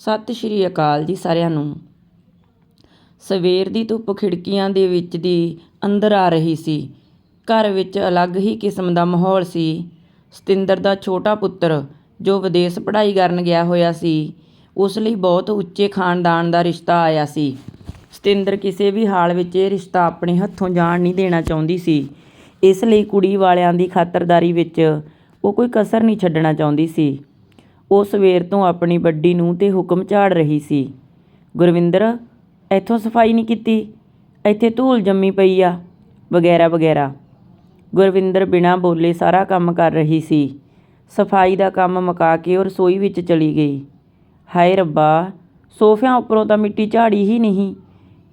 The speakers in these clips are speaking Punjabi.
ਸਤਿ ਸ਼੍ਰੀ ਅਕਾਲ ਜੀ ਸਾਰਿਆਂ ਨੂੰ। ਸਵੇਰ ਦੀ ਧੁੱਪ ਖਿੜਕੀਆਂ ਦੇ ਵਿੱਚ ਦੀ ਅੰਦਰ ਆ ਰਹੀ ਸੀ। ਘਰ ਵਿੱਚ ਅਲੱਗ ਹੀ ਕਿਸਮ ਦਾ ਮਾਹੌਲ ਸੀ। ਸਤਿੰਦਰ ਦਾ ਛੋਟਾ ਪੁੱਤਰ, ਜੋ ਵਿਦੇਸ਼ ਪੜ੍ਹਾਈ ਕਰਨ ਗਿਆ ਹੋਇਆ ਸੀ, ਉਸ ਲਈ ਬਹੁਤ ਉੱਚੇ ਖਾਨਦਾਨ ਦਾ ਰਿਸ਼ਤਾ ਆਇਆ ਸੀ। ਸਤਿੰਦਰ ਕਿਸੇ ਵੀ ਹਾਲ ਵਿੱਚ ਇਹ ਰਿਸ਼ਤਾ ਆਪਣੇ ਹੱਥੋਂ ਜਾਣ ਨਹੀਂ ਦੇਣਾ ਚਾਹੁੰਦੀ ਸੀ। ਇਸ ਲਈ ਕੁੜੀ ਵਾਲਿਆਂ ਦੀ ਖਾਤਰਦਾਰੀ ਵਿੱਚ ਉਹ ਕੋਈ ਕਸਰ ਨਹੀਂ ਛੱਡਣਾ ਚਾਹੁੰਦੀ ਸੀ। ਉਹ ਸਵੇਰ ਤੋਂ ਆਪਣੀ ਵੱਡੀ ਨੂੰਹ 'ਤੇ ਹੁਕਮ ਝਾੜ ਰਹੀ ਸੀ। ਗੁਰਵਿੰਦਰ, ਇੱਥੋਂ ਸਫ਼ਾਈ ਨਹੀਂ ਕੀਤੀ? ਇੱਥੇ ਧੂਲ ਜੰਮੀ ਪਈ ਆ? ਵਗੈਰਾ ਵਗੈਰਾ। ਗੁਰਵਿੰਦਰ ਬਿਨਾਂ ਬੋਲੇ ਸਾਰਾ ਕੰਮ ਕਰ ਰਹੀ ਸੀ। ਸਫ਼ਾਈ ਦਾ ਕੰਮ ਮੁਕਾ ਕੇ ਉਹ ਰਸੋਈ ਵਿੱਚ ਚਲੀ ਗਈ। ਹਾਏ ਰੱਬਾ, ਸੋਫਿਆਂ ਉੱਪਰੋਂ ਤਾਂ ਮਿੱਟੀ ਝਾੜੀ ਹੀ ਨਹੀਂ,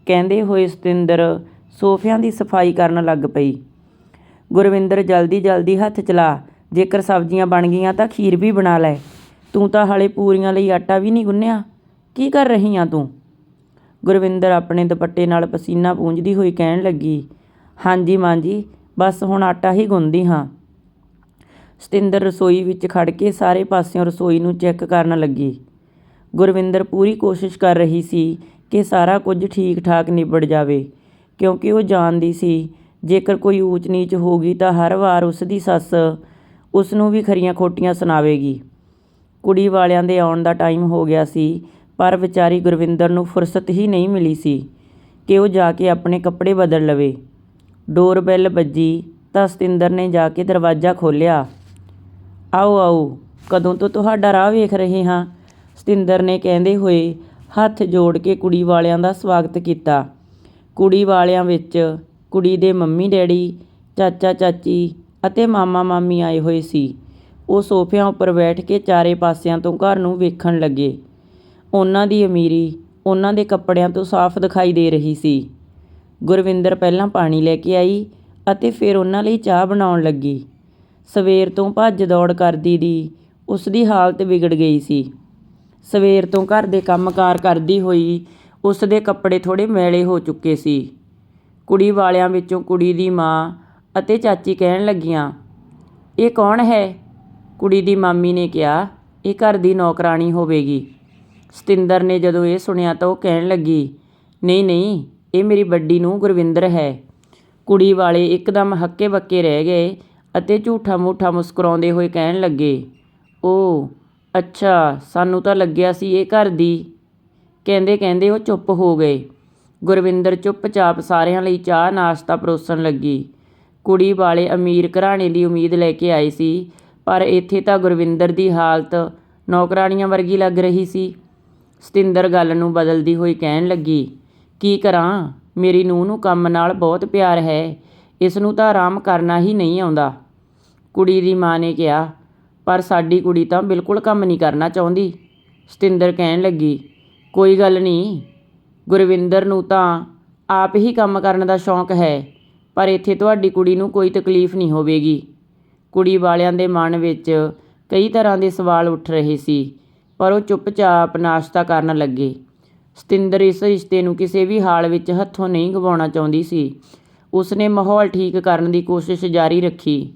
ਕਹਿੰਦੇ ਹੋਏ ਸਤਿੰਦਰ ਸੋਫਿਆਂ ਦੀ ਸਫ਼ਾਈ ਕਰਨ ਲੱਗ ਪਈ। ਗੁਰਵਿੰਦਰ, ਜਲਦੀ ਜਲਦੀ ਹੱਥ ਚਲਾ। ਜੇਕਰ ਸਬਜ਼ੀਆਂ ਬਣ ਗਈਆਂ ਤਾਂ ਖੀਰ ਵੀ ਬਣਾ ਲੈ। ਤੂੰ ਤਾਂ ਹਾਲੇ ਪੂਰੀਆਂ ਲਈ ਆਟਾ ਵੀ ਨਹੀਂ ਗੁੰਨਿਆ। ਕੀ ਕਰ ਰਹੀ ਆ ਤੂੰ? ਗੁਰਵਿੰਦਰ ਆਪਣੇ ਦੁਪੱਟੇ ਨਾਲ ਪਸੀਨਾ ਪੂੰਝਦੀ ਹੋਈ ਕਹਿਣ ਲੱਗੀ, ਹਾਂਜੀ ਮਾਂ ਜੀ ਬਸ ਹੁਣ ਆਟਾ ਹੀ ਗੁੰਨਦੀ ਹਾਂ। ਸਤਿੰਦਰ ਰਸੋਈ ਵਿੱਚ ਖੜ ਕੇ ਸਾਰੇ ਪਾਸਿਓਂ ਰਸੋਈ ਨੂੰ ਚੈੱਕ ਕਰਨ ਲੱਗੀ। ਗੁਰਵਿੰਦਰ ਪੂਰੀ ਕੋਸ਼ਿਸ਼ ਕਰ ਰਹੀ ਸੀ ਕਿ ਸਾਰਾ ਕੁਝ ਠੀਕ ਠਾਕ ਨਿਬੜ ਜਾਵੇ, ਕਿਉਂਕਿ ਉਹ ਜਾਣਦੀ ਸੀ, ਜੇਕਰ ਕੋਈ ਊਚ ਨੀਚ ਹੋਗੀ ਤਾਂ ਹਰ ਵਾਰ ਉਸ ਦੀ ਸੱਸ ਉਸ ਨੂੰ ਵੀ ਖਰੀਆਂ ਖੋਟੀਆਂ ਸੁਣਾਵੇਗੀ। ਕੁੜੀ ਵਾਲਿਆਂ ਦੇ ਆਉਣ ਦਾ ਟਾਈਮ ਹੋ ਗਿਆ ਸੀ, ਪਰ ਵਿਚਾਰੀ ਗੁਰਵਿੰਦਰ ਨੂੰ ਫੁਰਸਤ ਹੀ ਨਹੀਂ ਮਿਲੀ ਸੀ ਕਿ ਉਹ ਜਾ ਕੇ ਆਪਣੇ ਕੱਪੜੇ ਬਦਲ ਲਵੇ। ਡੋਰ ਬੈਲ ਵੱਜੀ ਤਾਂ ਸਤਿੰਦਰ ਨੇ ਜਾ ਕੇ ਦਰਵਾਜ਼ਾ ਖੋਲ੍ਹਿਆ। ਆਓ ਆਓ, ਕਦੋਂ ਤੋਂ ਤੁਹਾਡਾ ਰਾਹ ਵੇਖ ਰਹੇ ਹਾਂ? ਸਤਿੰਦਰ ਨੇ ਕਹਿੰਦੇ ਹੋਏ ਹੱਥ ਜੋੜ ਕੇ ਕੁੜੀ ਵਾਲਿਆਂ ਦਾ ਸਵਾਗਤ ਕੀਤਾ। ਕੁੜੀ ਵਾਲਿਆਂ ਵਿੱਚ ਕੁੜੀ ਦੇ ਮੰਮੀ ਡੈਡੀ, ਚਾਚਾ ਚਾਚੀ ਅਤੇ ਮਾਮਾ ਮਾਮੀ ਆਏ ਹੋਏ ਸੀ। ਉਹ ਸੋਫਿਆਂ ਉੱਪਰ ਬੈਠ ਕੇ ਚਾਰੇ ਪਾਸਿਆਂ ਤੋਂ ਘਰ ਨੂੰ ਵੇਖਣ ਲੱਗੇ। ਉਹਨਾਂ ਦੀ ਅਮੀਰੀ ਉਹਨਾਂ ਦੇ ਕੱਪੜਿਆਂ ਤੋਂ ਸਾਫ਼ ਦਿਖਾਈ ਦੇ ਰਹੀ ਸੀ। ਗੁਰਵਿੰਦਰ ਪਹਿਲਾਂ ਪਾਣੀ ਲੈ ਕੇ ਆਈ ਅਤੇ ਫਿਰ ਉਹਨਾਂ ਲਈ ਚਾਹ ਬਣਾਉਣ ਲੱਗੀ। ਸਵੇਰ ਤੋਂ ਭੱਜ ਦੌੜ ਕਰਦੀ ਦੀ ਉਸ ਦੀ ਹਾਲਤ ਵਿਗੜ ਗਈ ਸੀ। ਸਵੇਰ ਤੋਂ ਘਰ ਦੇ ਕੰਮ ਕਾਰ ਕਰਦੀ ਹੋਈ ਉਸਦੇ ਕੱਪੜੇ ਥੋੜ੍ਹੇ ਮੈਲੇ ਹੋ ਚੁੱਕੇ ਸੀ। ਕੁੜੀ ਵਾਲਿਆਂ ਵਿੱਚੋਂ ਕੁੜੀ ਦੀ ਮਾਂ ਅਤੇ ਚਾਚੀ ਕਹਿਣ ਲੱਗੀਆਂ, ਇਹ ਕੌਣ ਹੈ? ਕੁੜੀ ਦੀ ਮਾਮੀ ਨੇ ਕਿਹਾ, ਇਹ ਘਰ ਦੀ ਨੌਕਰਾਣੀ ਹੋਵੇਗੀ। ਸਤਿੰਦਰ ਨੇ ਜਦੋਂ ਇਹ ਸੁਣਿਆ ਤਾਂ ਉਹ ਕਹਿਣ ਲੱਗੀ, ਨਹੀਂ ਨਹੀਂ, ਇਹ ਮੇਰੀ ਵੱਡੀ ਨੂੰ ਗੁਰਵਿੰਦਰ ਹੈ। ਕੁੜੀ ਵਾਲੇ ਇੱਕਦਮ ਹੱਕੇ ਬੱਕੇ ਰਹਿ ਗਏ ਅਤੇ ਝੂਠਾ ਮੂਠਾ ਮੁਸਕਰਾਉਂਦੇ ਹੋਏ ਕਹਿਣ ਲੱਗੇ, ਓ, ਅੱਛਾ, ਸਾਨੂੰ ਤਾਂ ਲੱਗਿਆ ਸੀ ਇਹ ਘਰ ਦੀ। ਕਹਿੰਦੇ ਕਹਿੰਦੇ ਉਹ ਚੁੱਪ ਹੋ ਗਏ। ਗੁਰਵਿੰਦਰ ਚੁੱਪਚਾਪ ਸਾਰਿਆਂ ਲਈ ਚਾਹ ਨਾਸ਼ਤਾ ਪਰੋਸਣ ਲੱਗੀ। ਕੁੜੀ ਵਾਲੇ ਅਮੀਰ ਘਰਾਣੇ ਦੀ ਉਮੀਦ ਲੈ ਕੇ ਆਏ ਸੀ ਪਰ ਇੱਥੇ ਤਾਂ ਗੁਰਵਿੰਦਰ ਦੀ ਹਾਲਤ ਨੌਕਰਾਣੀਆਂ ਵਰਗੀ ਲੱਗ ਰਹੀ ਸੀ। ਸਤਿੰਦਰ ਗੱਲ ਨੂੰ ਬਦਲਦੀ ਹੋਈ ਕਹਿਣ ਲੱਗੀ, ਕੀ ਕਰਾਂ? ਮੇਰੀ ਨੂੰਹ ਨੂੰ ਕੰਮ ਨਾਲ ਬਹੁਤ ਪਿਆਰ ਹੈ। ਇਸ ਨੂੰ ਤਾਂ ਆਰਾਮ ਕਰਨਾ ਹੀ ਨਹੀਂ ਆਉਂਦਾ। ਕੁੜੀ ਦੀ ਮਾਂ ਨੇ ਕਿਹਾ, ਪਰ ਸਾਡੀ ਕੁੜੀ ਤਾਂ ਬਿਲਕੁਲ ਕੰਮ ਨਹੀਂ ਕਰਨਾ ਚਾਹੁੰਦੀ। ਸਤਿੰਦਰ ਕਹਿਣ ਲੱਗੀ, ਕੋਈ ਗੱਲ ਨਹੀਂ। ਗੁਰਵਿੰਦਰ ਨੂੰ ਤਾਂ ਆਪ ਹੀ ਕੰਮ ਕਰਨ ਦਾ ਸ਼ੌਂਕ ਹੈ, ਪਰ ਇੱਥੇ ਤੁਹਾਡੀ ਕੁੜੀ ਨੂੰ ਕੋਈ ਤਕਲੀਫ ਨਹੀਂ ਹੋਵੇਗੀ। ਕੁੜੀ ਵਾਲਿਆਂ ਦੇ ਮਨ ਵਿੱਚ ਕਈ ਤਰ੍ਹਾਂ ਦੇ ਸਵਾਲ ਉੱਠ ਰਹੇ ਸੀ, ਪਰ ਉਹ ਚੁੱਪਚਾਪ ਨਾਸ਼ਤਾ ਕਰਨ ਲੱਗੇ। ਸਤਿੰਦਰ ਇਸ ਰਿਸ਼ਤੇ ਨੂੰ ਕਿਸੇ ਵੀ ਹਾਲ ਵਿੱਚ ਹੱਥੋਂ ਨਹੀਂ ਗਵਾਉਣਾ ਚਾਹੁੰਦੀ ਸੀ। ਉਸਨੇ ਮਾਹੌਲ ਠੀਕ ਕਰਨ ਦੀ ਕੋਸ਼ਿਸ਼ ਜਾਰੀ ਰੱਖੀ।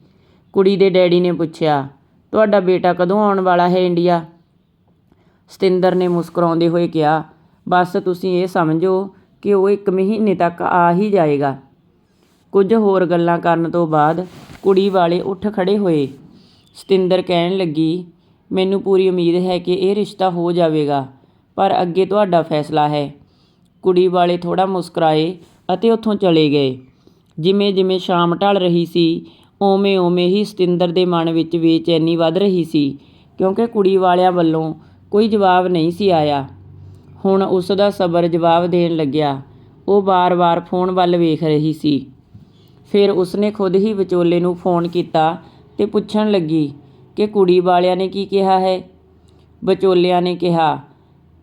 ਕੁੜੀ ਦੇ ਡੈਡੀ ਨੇ ਪੁੱਛਿਆ, ਤੁਹਾਡਾ ਬੇਟਾ ਕਦੋਂ ਆਉਣ ਵਾਲਾ ਹੈ ਇੰਡੀਆ? ਸਤਿੰਦਰ ਨੇ ਮੁਸਕਰਾਉਂਦੇ ਹੋਏ ਕਿਹਾ, ਬਸ ਤੁਸੀਂ ਇਹ ਸਮਝੋ ਕਿ ਉਹ ਇੱਕ ਮਹੀਨੇ ਤੱਕ ਆ ਹੀ ਜਾਏਗਾ। ਕੁਝ ਹੋਰ ਗੱਲਾਂ ਕਰਨ ਤੋਂ ਬਾਅਦ ਕੁੜੀ ਵਾਲੇ ਉੱਠ ਖੜ੍ਹੇ ਹੋਏ। ਸਤਿੰਦਰ ਕਹਿਣ ਲੱਗੀ, ਮੈਨੂੰ ਪੂਰੀ ਉਮੀਦ ਹੈ ਕਿ ਇਹ ਰਿਸ਼ਤਾ ਹੋ ਜਾਵੇਗਾ, ਪਰ ਅੱਗੇ ਤੁਹਾਡਾ ਫੈਸਲਾ ਹੈ। ਕੁੜੀ ਵਾਲੇ ਥੋੜ੍ਹਾ ਮੁਸਕਰਾਏ ਅਤੇ ਉੱਥੋਂ ਚਲੇ ਗਏ। ਜਿਵੇਂ ਜਿਵੇਂ ਸ਼ਾਮ ਢਲ ਰਹੀ ਸੀ, ਓਵੇਂ ਓਵੇਂ ਹੀ ਸਤਿੰਦਰ ਦੇ ਮਨ ਵਿੱਚ ਬੇਚੈਨੀ ਵੱਧ ਰਹੀ ਸੀ, ਕਿਉਂਕਿ ਕੁੜੀ ਵਾਲਿਆਂ ਵੱਲੋਂ ਕੋਈ ਜਵਾਬ ਨਹੀਂ ਸੀ ਆਇਆ। ਹੁਣ ਉਸ ਦਾ ਸਬਰ ਜਵਾਬ ਦੇਣ ਲੱਗਿਆ। ਉਹ ਵਾਰ-ਵਾਰ ਫੋਨ ਵੱਲ ਵੇਖ ਰਹੀ ਸੀ। ਫਿਰ ਉਸਨੇ ਖੁਦ ਹੀ ਵਿਚੋਲੇ ਨੂੰ ਫੋਨ ਕੀਤਾ ਤੇ ਪੁੱਛਣ ਲੱਗੀ ਕਿ ਕੁੜੀ ਵਾਲਿਆਂ ਨੇ ਕੀ ਕਿਹਾ ਹੈ? ਵਿਚੋਲਿਆਂ ਨੇ ਕਿਹਾ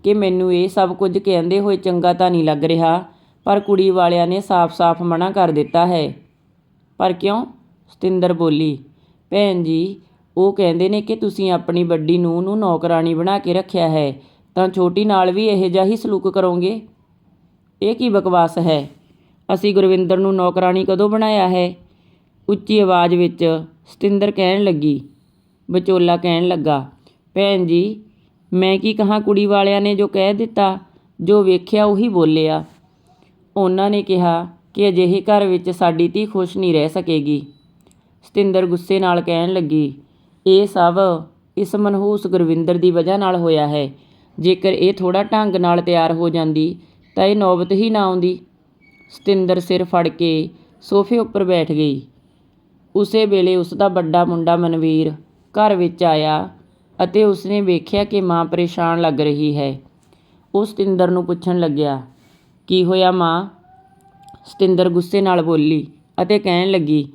ਕਿ ਮੈਨੂੰ ਇਹ ਸਭ ਕੁਝ ਕਹਿੰਦੇ ਹੋਏ ਚੰਗਾ ਤਾਂ ਨਹੀਂ ਲੱਗ ਰਿਹਾ, ਪਰ ਕੁੜੀ ਵਾਲਿਆਂ ਨੇ ਸਾਫ਼-ਸਾਫ਼ ਮਨਾ ਕਰ ਦਿੱਤਾ ਹੈ। ਪਰ ਕਿਉਂ? ਸਤਿੰਦਰ ਬੋਲੀ, ਭੈਣ ਜੀ, ਉਹ ਕਹਿੰਦੇ ਨੇ ਕਿ ਤੁਸੀਂ ਆਪਣੀ ਵੱਡੀ ਨੂੰਹ ਨੂੰ ਨੌਕਰਾਨੀ ਬਣਾ ਕੇ ਰੱਖਿਆ ਹੈ, ਤਾਂ ਛੋਟੀ ਨਾਲ ਵੀ ਇਹੋ ਜਿਹਾ ਹੀ ਸਲੂਕ ਕਰੋਗੇ? ਇਹ ਕੀ ਬਕਵਾਸ ਹੈ? ਅਸੀਂ ਗੁਰਵਿੰਦਰ ਨੂੰ ਨੌਕਰਾਣੀ ਕਦੋਂ ਬਣਾਇਆ ਹੈ? ਉੱਚੀ ਆਵਾਜ਼ ਵਿੱਚ ਸਤਿੰਦਰ ਕਹਿਣ ਲੱਗੀ। ਵਿਚੋਲਾ ਕਹਿਣ ਲੱਗਾ, ਭੈਣ ਜੀ, ਮੈਂ ਕੀ ਕਹਾਂ ਕੁੜੀ ਵਾਲਿਆਂ ਨੇ ਜੋ ਕਹਿ ਦਿੱਤਾ, ਜੋ ਵੇਖਿਆ ਉਹੀ ਬੋਲਿਆ। ਉਹਨਾਂ ਨੇ ਕਿਹਾ ਕਿ ਅਜਿਹੇ ਘਰ ਵਿੱਚ ਸਾਡੀ ਧੀ ਖੁਸ਼ ਨਹੀਂ ਰਹਿ ਸਕੇਗੀ। ਸਤਿੰਦਰ ਗੁੱਸੇ ਨਾਲ ਕਹਿਣ ਲੱਗੀ, ਇਹ ਸਭ ਇਸ ਮਨਹੂਸ ਗੁਰਵਿੰਦਰ ਦੀ ਵਜ੍ਹਾ ਨਾਲ ਹੋਇਆ ਹੈ। ਜੇਕਰ ਇਹ ਥੋੜਾ ਢੰਗ ਨਾਲ ਤਿਆਰ ਹੋ ਜਾਂਦੀ, ਤਾਂ ਇਹ ਨੌਬਤ ਹੀ ਨਾ ਆਉਂਦੀ। ਸਤਿੰਦਰ ਸਿਰ ਫੜ ਕੇ ਸੋਫੇ ਉੱਪਰ ਬੈਠ ਗਈ। ਉਸੇ ਵੇਲੇ ਉਸ ਦਾ ਵੱਡਾ ਮੁੰਡਾ ਮਨਵੀਰ ਘਰ ਵਿੱਚ ਆਇਆ ਅਤੇ ਉਸਨੇ ਵੇਖਿਆ ਕਿ ਮਾਂ ਪਰੇਸ਼ਾਨ ਲੱਗ ਰਹੀ ਹੈ। ਉਹ ਸਤਿੰਦਰ ਨੂੰ ਪੁੱਛਣ ਲੱਗਿਆ, ਕੀ ਹੋਇਆ ਮਾਂ? ਸਤਿੰਦਰ ਗੁੱਸੇ ਨਾਲ ਬੋਲੀ ਅਤੇ ਕਹਿਣ ਲੱਗੀ,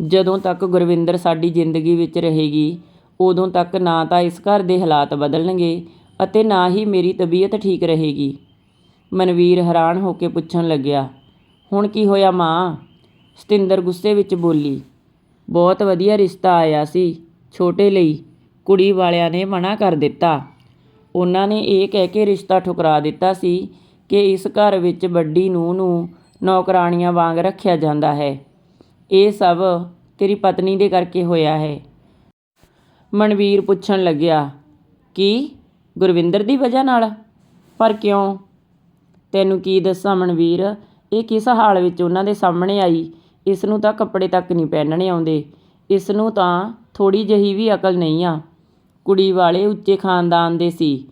ਜਦੋਂ ਤੱਕ ਗੁਰਵਿੰਦਰ ਸਾਡੀ ਜ਼ਿੰਦਗੀ ਵਿੱਚ ਰਹੇਗੀ, ਉਦੋਂ ਤੱਕ ਨਾ ਤਾਂ ਇਸ ਘਰ ਦੇ ਹਾਲਾਤ ਬਦਲਣਗੇ ਅਤੇ ਨਾ ਹੀ ਮੇਰੀ ਤਬੀਅਤ ਠੀਕ ਰਹੇਗੀ। ਮਨਵੀਰ ਹੈਰਾਨ ਹੋ ਕੇ ਪੁੱਛਣ ਲੱਗਿਆ ਹੁਣ ਕੀ ਹੋਇਆ ਮਾਂ? ਸਤਿੰਦਰ ਗੁੱਸੇ ਵਿੱਚ ਬੋਲੀ, ਬਹੁਤ ਵਧੀਆ ਰਿਸ਼ਤਾ ਆਇਆ ਸੀ। ਛੋਟੇ ਲਈ ਕੁੜੀ ਵਾਲਿਆਂ ਨੇ ਮਨਾ ਕਰ ਦਿੱਤਾ। ਉਹਨਾਂ ਨੇ ਇਹ ਕਹਿ ਕੇ ਰਿਸ਼ਤਾ ਠੁਕਰਾ ਦਿੱਤਾ ਸੀ ਕਿ ਇਸ ਘਰ ਵਿੱਚ ਵੱਡੀ ਨੂੰਹ ਨੂੰ ਨੌਕਰਾਣੀਆਂ ਵਾਂਗ ਰੱਖਿਆ ਜਾਂਦਾ ਹੈ। ਇਹ ਸਭ ਤੇਰੀ ਪਤਨੀ ਦੇ ਕਰਕੇ ਹੋਇਆ ਹੈ। ਮਨਵੀਰ ਪੁੱਛਣ ਲੱਗਿਆ, ਕੀ? ਗੁਰਵਿੰਦਰ ਦੀ ਵਜ੍ਹਾ ਨਾਲ? ਪਰ ਕਿਉਂ? ਤੈਨੂੰ ਕੀ ਦੱਸਾਂ ਮਨਵੀਰ? ਇਹ ਕਿਸ ਹਾਲ ਵਿੱਚ ਉਹਨਾਂ ਦੇ ਸਾਹਮਣੇ ਆਈ? ਇਸ ਨੂੰ ਤਾਂ ਕੱਪੜੇ ਤੱਕ ਨਹੀਂ ਪਹਿਨਣੇ ਆਉਂਦੇ। ਇਸ ਨੂੰ ਤਾਂ ਥੋੜ੍ਹੀ ਜਿਹੀ ਵੀ ਅਕਲ ਨਹੀਂ ਆ। ਕੁੜੀ ਵਾਲੇ ਉੱਚੇ ਖਾਨਦਾਨ ਦੇ ਸੀ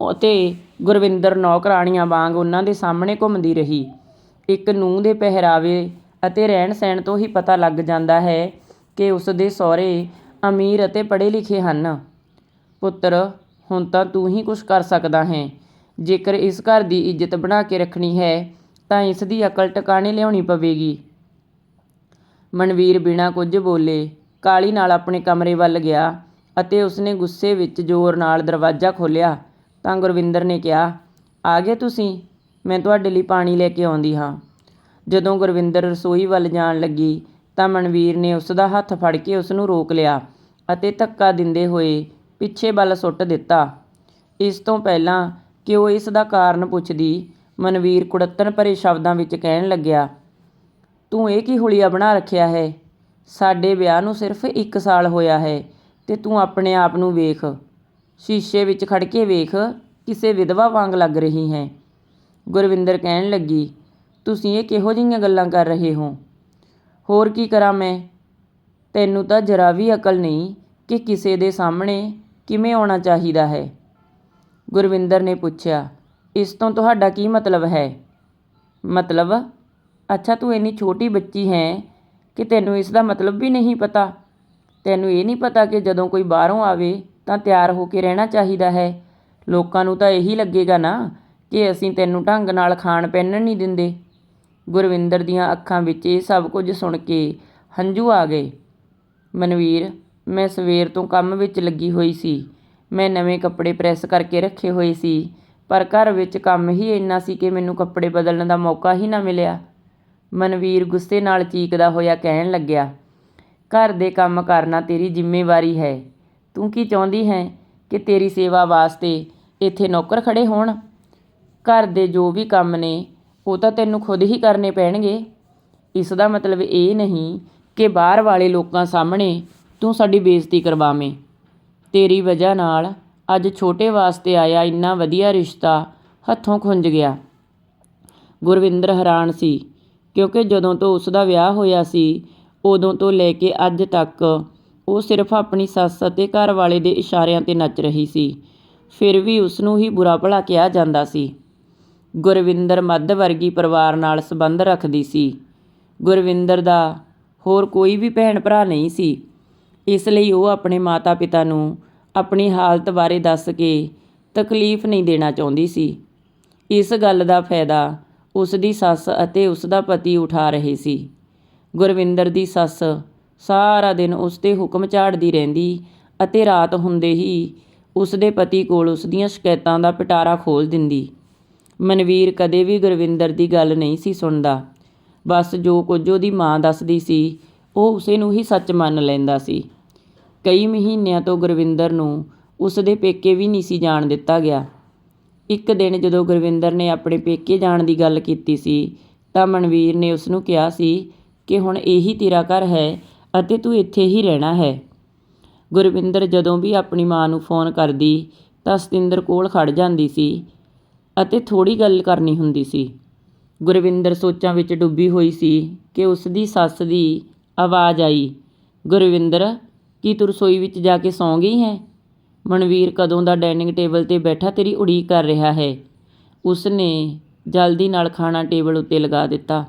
ਅਤੇ ਗੁਰਵਿੰਦਰ ਨੌਕਰਾਣੀਆਂ ਵਾਂਗ ਉਹਨਾਂ ਦੇ ਸਾਹਮਣੇ ਘੁੰਮਦੀ ਰਹੀ। ਇੱਕ ਨੂੰਹ ਦੇ ਪਹਿਰਾਵੇ ਅਤੇ ਰਹਿਣ ਸਹਿਣ ਤੋਂ ਹੀ ਪਤਾ ਲੱਗ ਜਾਂਦਾ ਹੈ ਕਿ ਉਸ ਦੇ ਸਹੁਰੇ ਅਮੀਰ ਅਤੇ ਪੜ੍ਹੇ ਲਿਖੇ ਹਨ। ਪੁੱਤਰ, ਹੁਣ ਤਾਂ ਤੂੰ ਹੀ ਕੁਝ ਕਰ ਸਕਦਾ ਹੈ। ਜੇਕਰ ਇਸ ਘਰ ਦੀ ਇੱਜ਼ਤ ਬਣਾ ਕੇ ਰੱਖਣੀ ਹੈ ਤਾਂ ਇਸ ਦੀ ਅਕਲ ਟਿਕਾਣੇ ਲਿਆਉਣੀ ਪਵੇਗੀ। ਮਨਵੀਰ ਬਿਨਾਂ ਕੁਝ ਬੋਲੇ ਕਾਹਲੀ ਨਾਲ ਆਪਣੇ ਕਮਰੇ ਵੱਲ ਗਿਆ ਅਤੇ ਉਸਨੇ ਗੁੱਸੇ ਵਿੱਚ ਜ਼ੋਰ ਨਾਲ ਦਰਵਾਜ਼ਾ ਖੋਲ੍ਹਿਆ। ਤਾਂ ਗੁਰਵਿੰਦਰ ਨੇ ਕਿਹਾ, ਆ ਗਏ ਤੁਸੀਂ? ਮੈਂ ਤੁਹਾਡੇ ਲਈ ਪਾਣੀ ਲੈ ਕੇ ਆਉਂਦੀ ਹਾਂ। ਜਦੋਂ ਗੁਰਵਿੰਦਰ ਰਸੋਈ ਵੱਲ ਜਾਣ ਲੱਗੀ ਤਾਂ ਮਨਵੀਰ ਨੇ ਉਸ ਦਾ ਹੱਥ ਫੜ ਕੇ ਉਸ ਨੂੰ ਰੋਕ ਲਿਆ ਅਤੇ ਧੱਕਾ ਦਿੰਦੇ ਹੋਏ ਪਿੱਛੇ ਵੱਲ ਸੁੱਟ ਦਿੱਤਾ। ਇਸ ਤੋਂ ਪਹਿਲਾਂ ਕਿ ਉਹ ਇਸ ਦਾ ਕਾਰਨ ਪੁੱਛਦੀ ਮਨਵੀਰ ਕੁੜੱਤਣ ਭਰੇ ਸ਼ਬਦਾਂ ਵਿੱਚ ਕਹਿਣ ਲੱਗਿਆ, ਤੂੰ ਇਹ ਕੀ ਹੁਲੀਆ ਬਣਾ ਰੱਖਿਆ ਹੈ? ਸਾਡੇ ਵਿਆਹ ਨੂੰ ਸਿਰਫ 1 ਸਾਲ ਹੋਇਆ ਹੈ ਤੇ ਤੂੰ ਆਪਣੇ ਆਪ ਨੂੰ ਵੇਖ। ਸ਼ੀਸ਼ੇ ਵਿੱਚ ਖੜ ਕੇ ਵੇਖ, ਕਿਸੇ ਵਿਧਵਾ ਵਾਂਗ ਲੱਗ ਰਹੀ ਹੈ। ਗੁਰਵਿੰਦਰ ਕਹਿਣ ਲੱਗੀ, ਤੁਸੀਂ ਇਹ ਕਿਹੋ ਜਿਹੀਆਂ ਗੱਲਾਂ ਕਰ ਰਹੇ ਹੋ? ਹੋਰ ਕੀ ਕਰਾਂ ਮੈਂ? ਤੈਨੂੰ ਤਾਂ ਜਰਾ ਵੀ ਅਕਲ ਨਹੀਂ ਕਿ ਕਿਸੇ ਦੇ ਸਾਹਮਣੇ ਕਿਵੇਂ ਆਉਣਾ ਚਾਹੀਦਾ ਹੈ? ਗੁਰਵਿੰਦਰ ਨੇ ਪੁੱਛਿਆ ਇਸ ਤੋਂ ਤੁਹਾਡਾ ਕੀ ਮਤਲਬ ਹੈ? ਮਤਲਬ, ਅੱਛਾ ਤੂੰ ਇੰਨੀ ਛੋਟੀ ਬੱਚੀ ਹੈ ਕਿ ਤੈਨੂੰ ਇਸ ਦਾ ਮਤਲਬ ਵੀ ਨਹੀਂ ਪਤਾ। ਤੈਨੂੰ ਇਹ ਨਹੀਂ ਪਤਾ ਕਿ ਜਦੋਂ ਕੋਈ ਬਾਹਰੋਂ ਆਵੇ ਤਾਂ ਤਿਆਰ ਹੋ ਕੇ ਰਹਿਣਾ ਚਾਹੀਦਾ ਹੈ। ਲੋਕਾਂ ਨੂੰ ਤਾਂ ਇਹੀ ਲੱਗੇਗਾ ਨਾ ਕਿ ਅਸੀਂ ਤੈਨੂੰ ਢੰਗ ਨਾਲ ਖਾਣ ਪਹਿਨਣ ਨਹੀਂ ਦਿੰਦੇ। ਗੁਰਵਿੰਦਰ ਦੀਆਂ ਅੱਖਾਂ ਵਿੱਚ ਇਹ ਸਭ ਕੁਝ ਸੁਣ ਕੇ ਹੰਝੂ ਆ ਗਏ। ਮਨਵੀਰ, ਮੈਂ ਸਵੇਰ ਤੋਂ ਕੰਮ ਵਿੱਚ ਲੱਗੀ ਹੋਈ ਸੀ। ਮੈਂ ਨਵੇਂ ਕੱਪੜੇ ਪ੍ਰੈਸ ਕਰਕੇ ਰੱਖੇ ਹੋਏ ਸੀ। ਪਰ ਘਰ ਵਿੱਚ ਕੰਮ ਹੀ ਇੰਨਾ ਸੀ ਕਿ ਮੈਨੂੰ ਕੱਪੜੇ ਬਦਲਣ ਦਾ ਮੌਕਾ ਹੀ ਨਾ ਮਿਲਿਆ। ਮਨਵੀਰ ਗੁੱਸੇ ਨਾਲ ਚੀਕਦਾ ਹੋਇਆ ਕਹਿਣ ਲੱਗਿਆ, ਘਰ ਦੇ ਕੰਮ ਕਰਨਾ ਤੇਰੀ ਜ਼ਿੰਮੇਵਾਰੀ ਹੈ। ਤੂੰ ਕੀ ਚਾਹੁੰਦੀ ਹੈ ਕਿ ਤੇਰੀ ਸੇਵਾ ਵਾਸਤੇ ਇੱਥੇ ਨੌਕਰ ਖੜੇ ਹੋਣ? ਘਰ ਦੇ ਜੋ ਵੀ ਕੰਮ ਨੇ, ਉਹ ਤਾਂ ਤੈਨੂੰ ਖੁਦ ਹੀ ਕਰਨੇ ਪੈਣਗੇ। ਇਸ ਦਾ ਮਤਲਬ ਇਹ ਨਹੀਂ ਕਿ ਬਾਹਰ ਵਾਲੇ ਲੋਕਾਂ ਸਾਹਮਣੇ ਤੂੰ ਸਾਡੀ ਬੇਇੱਜ਼ਤੀ ਕਰਵਾਵੇਂ। ਤੇਰੀ ਵਜ੍ਹਾ ਨਾਲ ਅੱਜ ਛੋਟੇ ਵਾਸਤੇ ਆਇਆ ਇੰਨਾ ਵਧੀਆ ਰਿਸ਼ਤਾ ਹੱਥੋਂ ਖੁੰਝ ਗਿਆ। ਗੁਰਵਿੰਦਰ ਹੈਰਾਨ ਸੀ, ਕਿਉਂਕਿ ਜਦੋਂ ਤੋਂ ਉਸ ਦਾ ਵਿਆਹ ਹੋਇਆ ਸੀ, ਉਦੋਂ ਤੋਂ ਲੈ ਕੇ ਅੱਜ ਤੱਕ ਉਹ ਸਿਰਫ ਆਪਣੀ ਸੱਸ ਅਤੇ ਘਰ ਵਾਲੇ ਦੇ ਇਸ਼ਾਰਿਆਂ ਤੇ ਨੱਚ ਰਹੀ ਸੀ। ਫਿਰ ਵੀ ਉਸ ਨੂੰ ਹੀ ਬੁਰਾ ਭਲਾ ਕਿਹਾ ਜਾਂਦਾ ਸੀ। ਗੁਰਵਿੰਦਰ ਮੱਧ ਵਰਗੀ ਪਰਿਵਾਰ ਨਾਲ ਸੰਬੰਧ ਰੱਖਦੀ ਸੀ। ਗੁਰਵਿੰਦਰ ਦਾ ਹੋਰ ਕੋਈ ਵੀ ਭੈਣ ਭਰਾ ਨਹੀਂ ਸੀ। ਇਸ ਲਈ ਉਹ ਆਪਣੇ ਮਾਤਾ-ਪਿਤਾ ਨੂੰ ਆਪਣੀ ਹਾਲਤ ਬਾਰੇ ਦੱਸ ਕੇ ਤਕਲੀਫ ਨਹੀਂ ਦੇਣਾ ਚਾਹੁੰਦੀ ਸੀ। ਇਸ ਗੱਲ ਦਾ ਫਾਇਦਾ ਉਸ ਦੀ ਸੱਸ ਅਤੇ ਉਸ ਦਾ ਪਤੀ ਉਠਾ ਰਹੇ ਸੀ। ਗੁਰਵਿੰਦਰ ਦੀ ਸੱਸ ਸਾਰਾ ਦਿਨ ਉਸ ਤੇ ਹੁਕਮ ਝਾੜਦੀ ਰਹਿੰਦੀ ਅਤੇ ਰਾਤ ਹੁੰਦੇ ਹੀ ਉਸ ਦੇ ਪਤੀ ਕੋਲ ਉਸ ਦੀਆਂ ਸ਼ਿਕਾਇਤਾਂ ਦਾ ਪਿਟਾਰਾ ਖੋਲ ਦਿੰਦੀ। ਮਨਵੀਰ ਕਦੇ ਵੀ ਗੁਰਵਿੰਦਰ ਦੀ ਗੱਲ ਨਹੀਂ ਸੀ ਸੁਣਦਾ। ਬਸ ਜੋ ਕੁਝ ਉਹਦੀ ਮਾਂ ਦੱਸਦੀ ਸੀ, ਉਹ ਉਸੇ ਨੂੰ ਹੀ ਸੱਚ ਮੰਨ ਲੈਂਦਾ ਸੀ। ਕਈ ਮਹੀਨਿਆਂ ਤੋਂ ਗੁਰਵਿੰਦਰ ਨੂੰ ਉਸ ਦੇ ਪੇਕੇ ਵੀ ਨਹੀਂ ਸੀ ਜਾਣ ਦਿੱਤਾ ਗਿਆ। ਇੱਕ ਦਿਨ ਜਦੋਂ ਗੁਰਵਿੰਦਰ ਨੇ ਆਪਣੇ ਪੇਕੇ ਜਾਣ ਦੀ ਗੱਲ ਕੀਤੀ ਸੀ, ਤਾਂ ਮਨਵੀਰ ਨੇ ਉਸ ਨੂੰ ਕਿਹਾ ਸੀ ਕਿ ਹੁਣ ਇਹੀ ਤੇਰਾ ਘਰ ਹੈ ਅਤੇ ਤੂੰ ਇੱਥੇ ਹੀ ਰਹਿਣਾ ਹੈ। ਗੁਰਵਿੰਦਰ ਜਦੋਂ ਵੀ ਆਪਣੀ ਮਾਂ ਨੂੰ ਫੋਨ ਕਰਦੀ, ਤਾਂ ਸਤਿੰਦਰ ਕੋਲ ਖੜ ਜਾਂਦੀ ਸੀ ਅਤੇ ਥੋੜ੍ਹੀ ਗੱਲ ਕਰਨੀ ਹੁੰਦੀ ਸੀ। ਗੁਰਵਿੰਦਰ ਸੋਚਾਂ ਵਿੱਚ ਡੁੱਬੀ ਹੋਈ ਸੀ ਕਿ ਉਸ ਦੀ ਸੱਸ ਦੀ ਆਵਾਜ਼ ਆਈ, ਗੁਰਵਿੰਦਰ ਕੀ ਤੂੰ ਰਸੋਈ ਵਿੱਚ ਜਾ ਕੇ ਸੌਂ ਗਈ ਹੈ? ਮਨਵੀਰ ਕਦੋਂ ਦਾ ਡਾਈਨਿੰਗ ਟੇਬਲ 'ਤੇ ਬੈਠਾ ਤੇਰੀ ਉਡੀਕ ਕਰ ਰਿਹਾ ਹੈ। ਉਸ ਨੇ ਜਲਦੀ ਨਾਲ ਖਾਣਾ ਟੇਬਲ ਉੱਤੇ ਲਗਾ ਦਿੱਤਾ।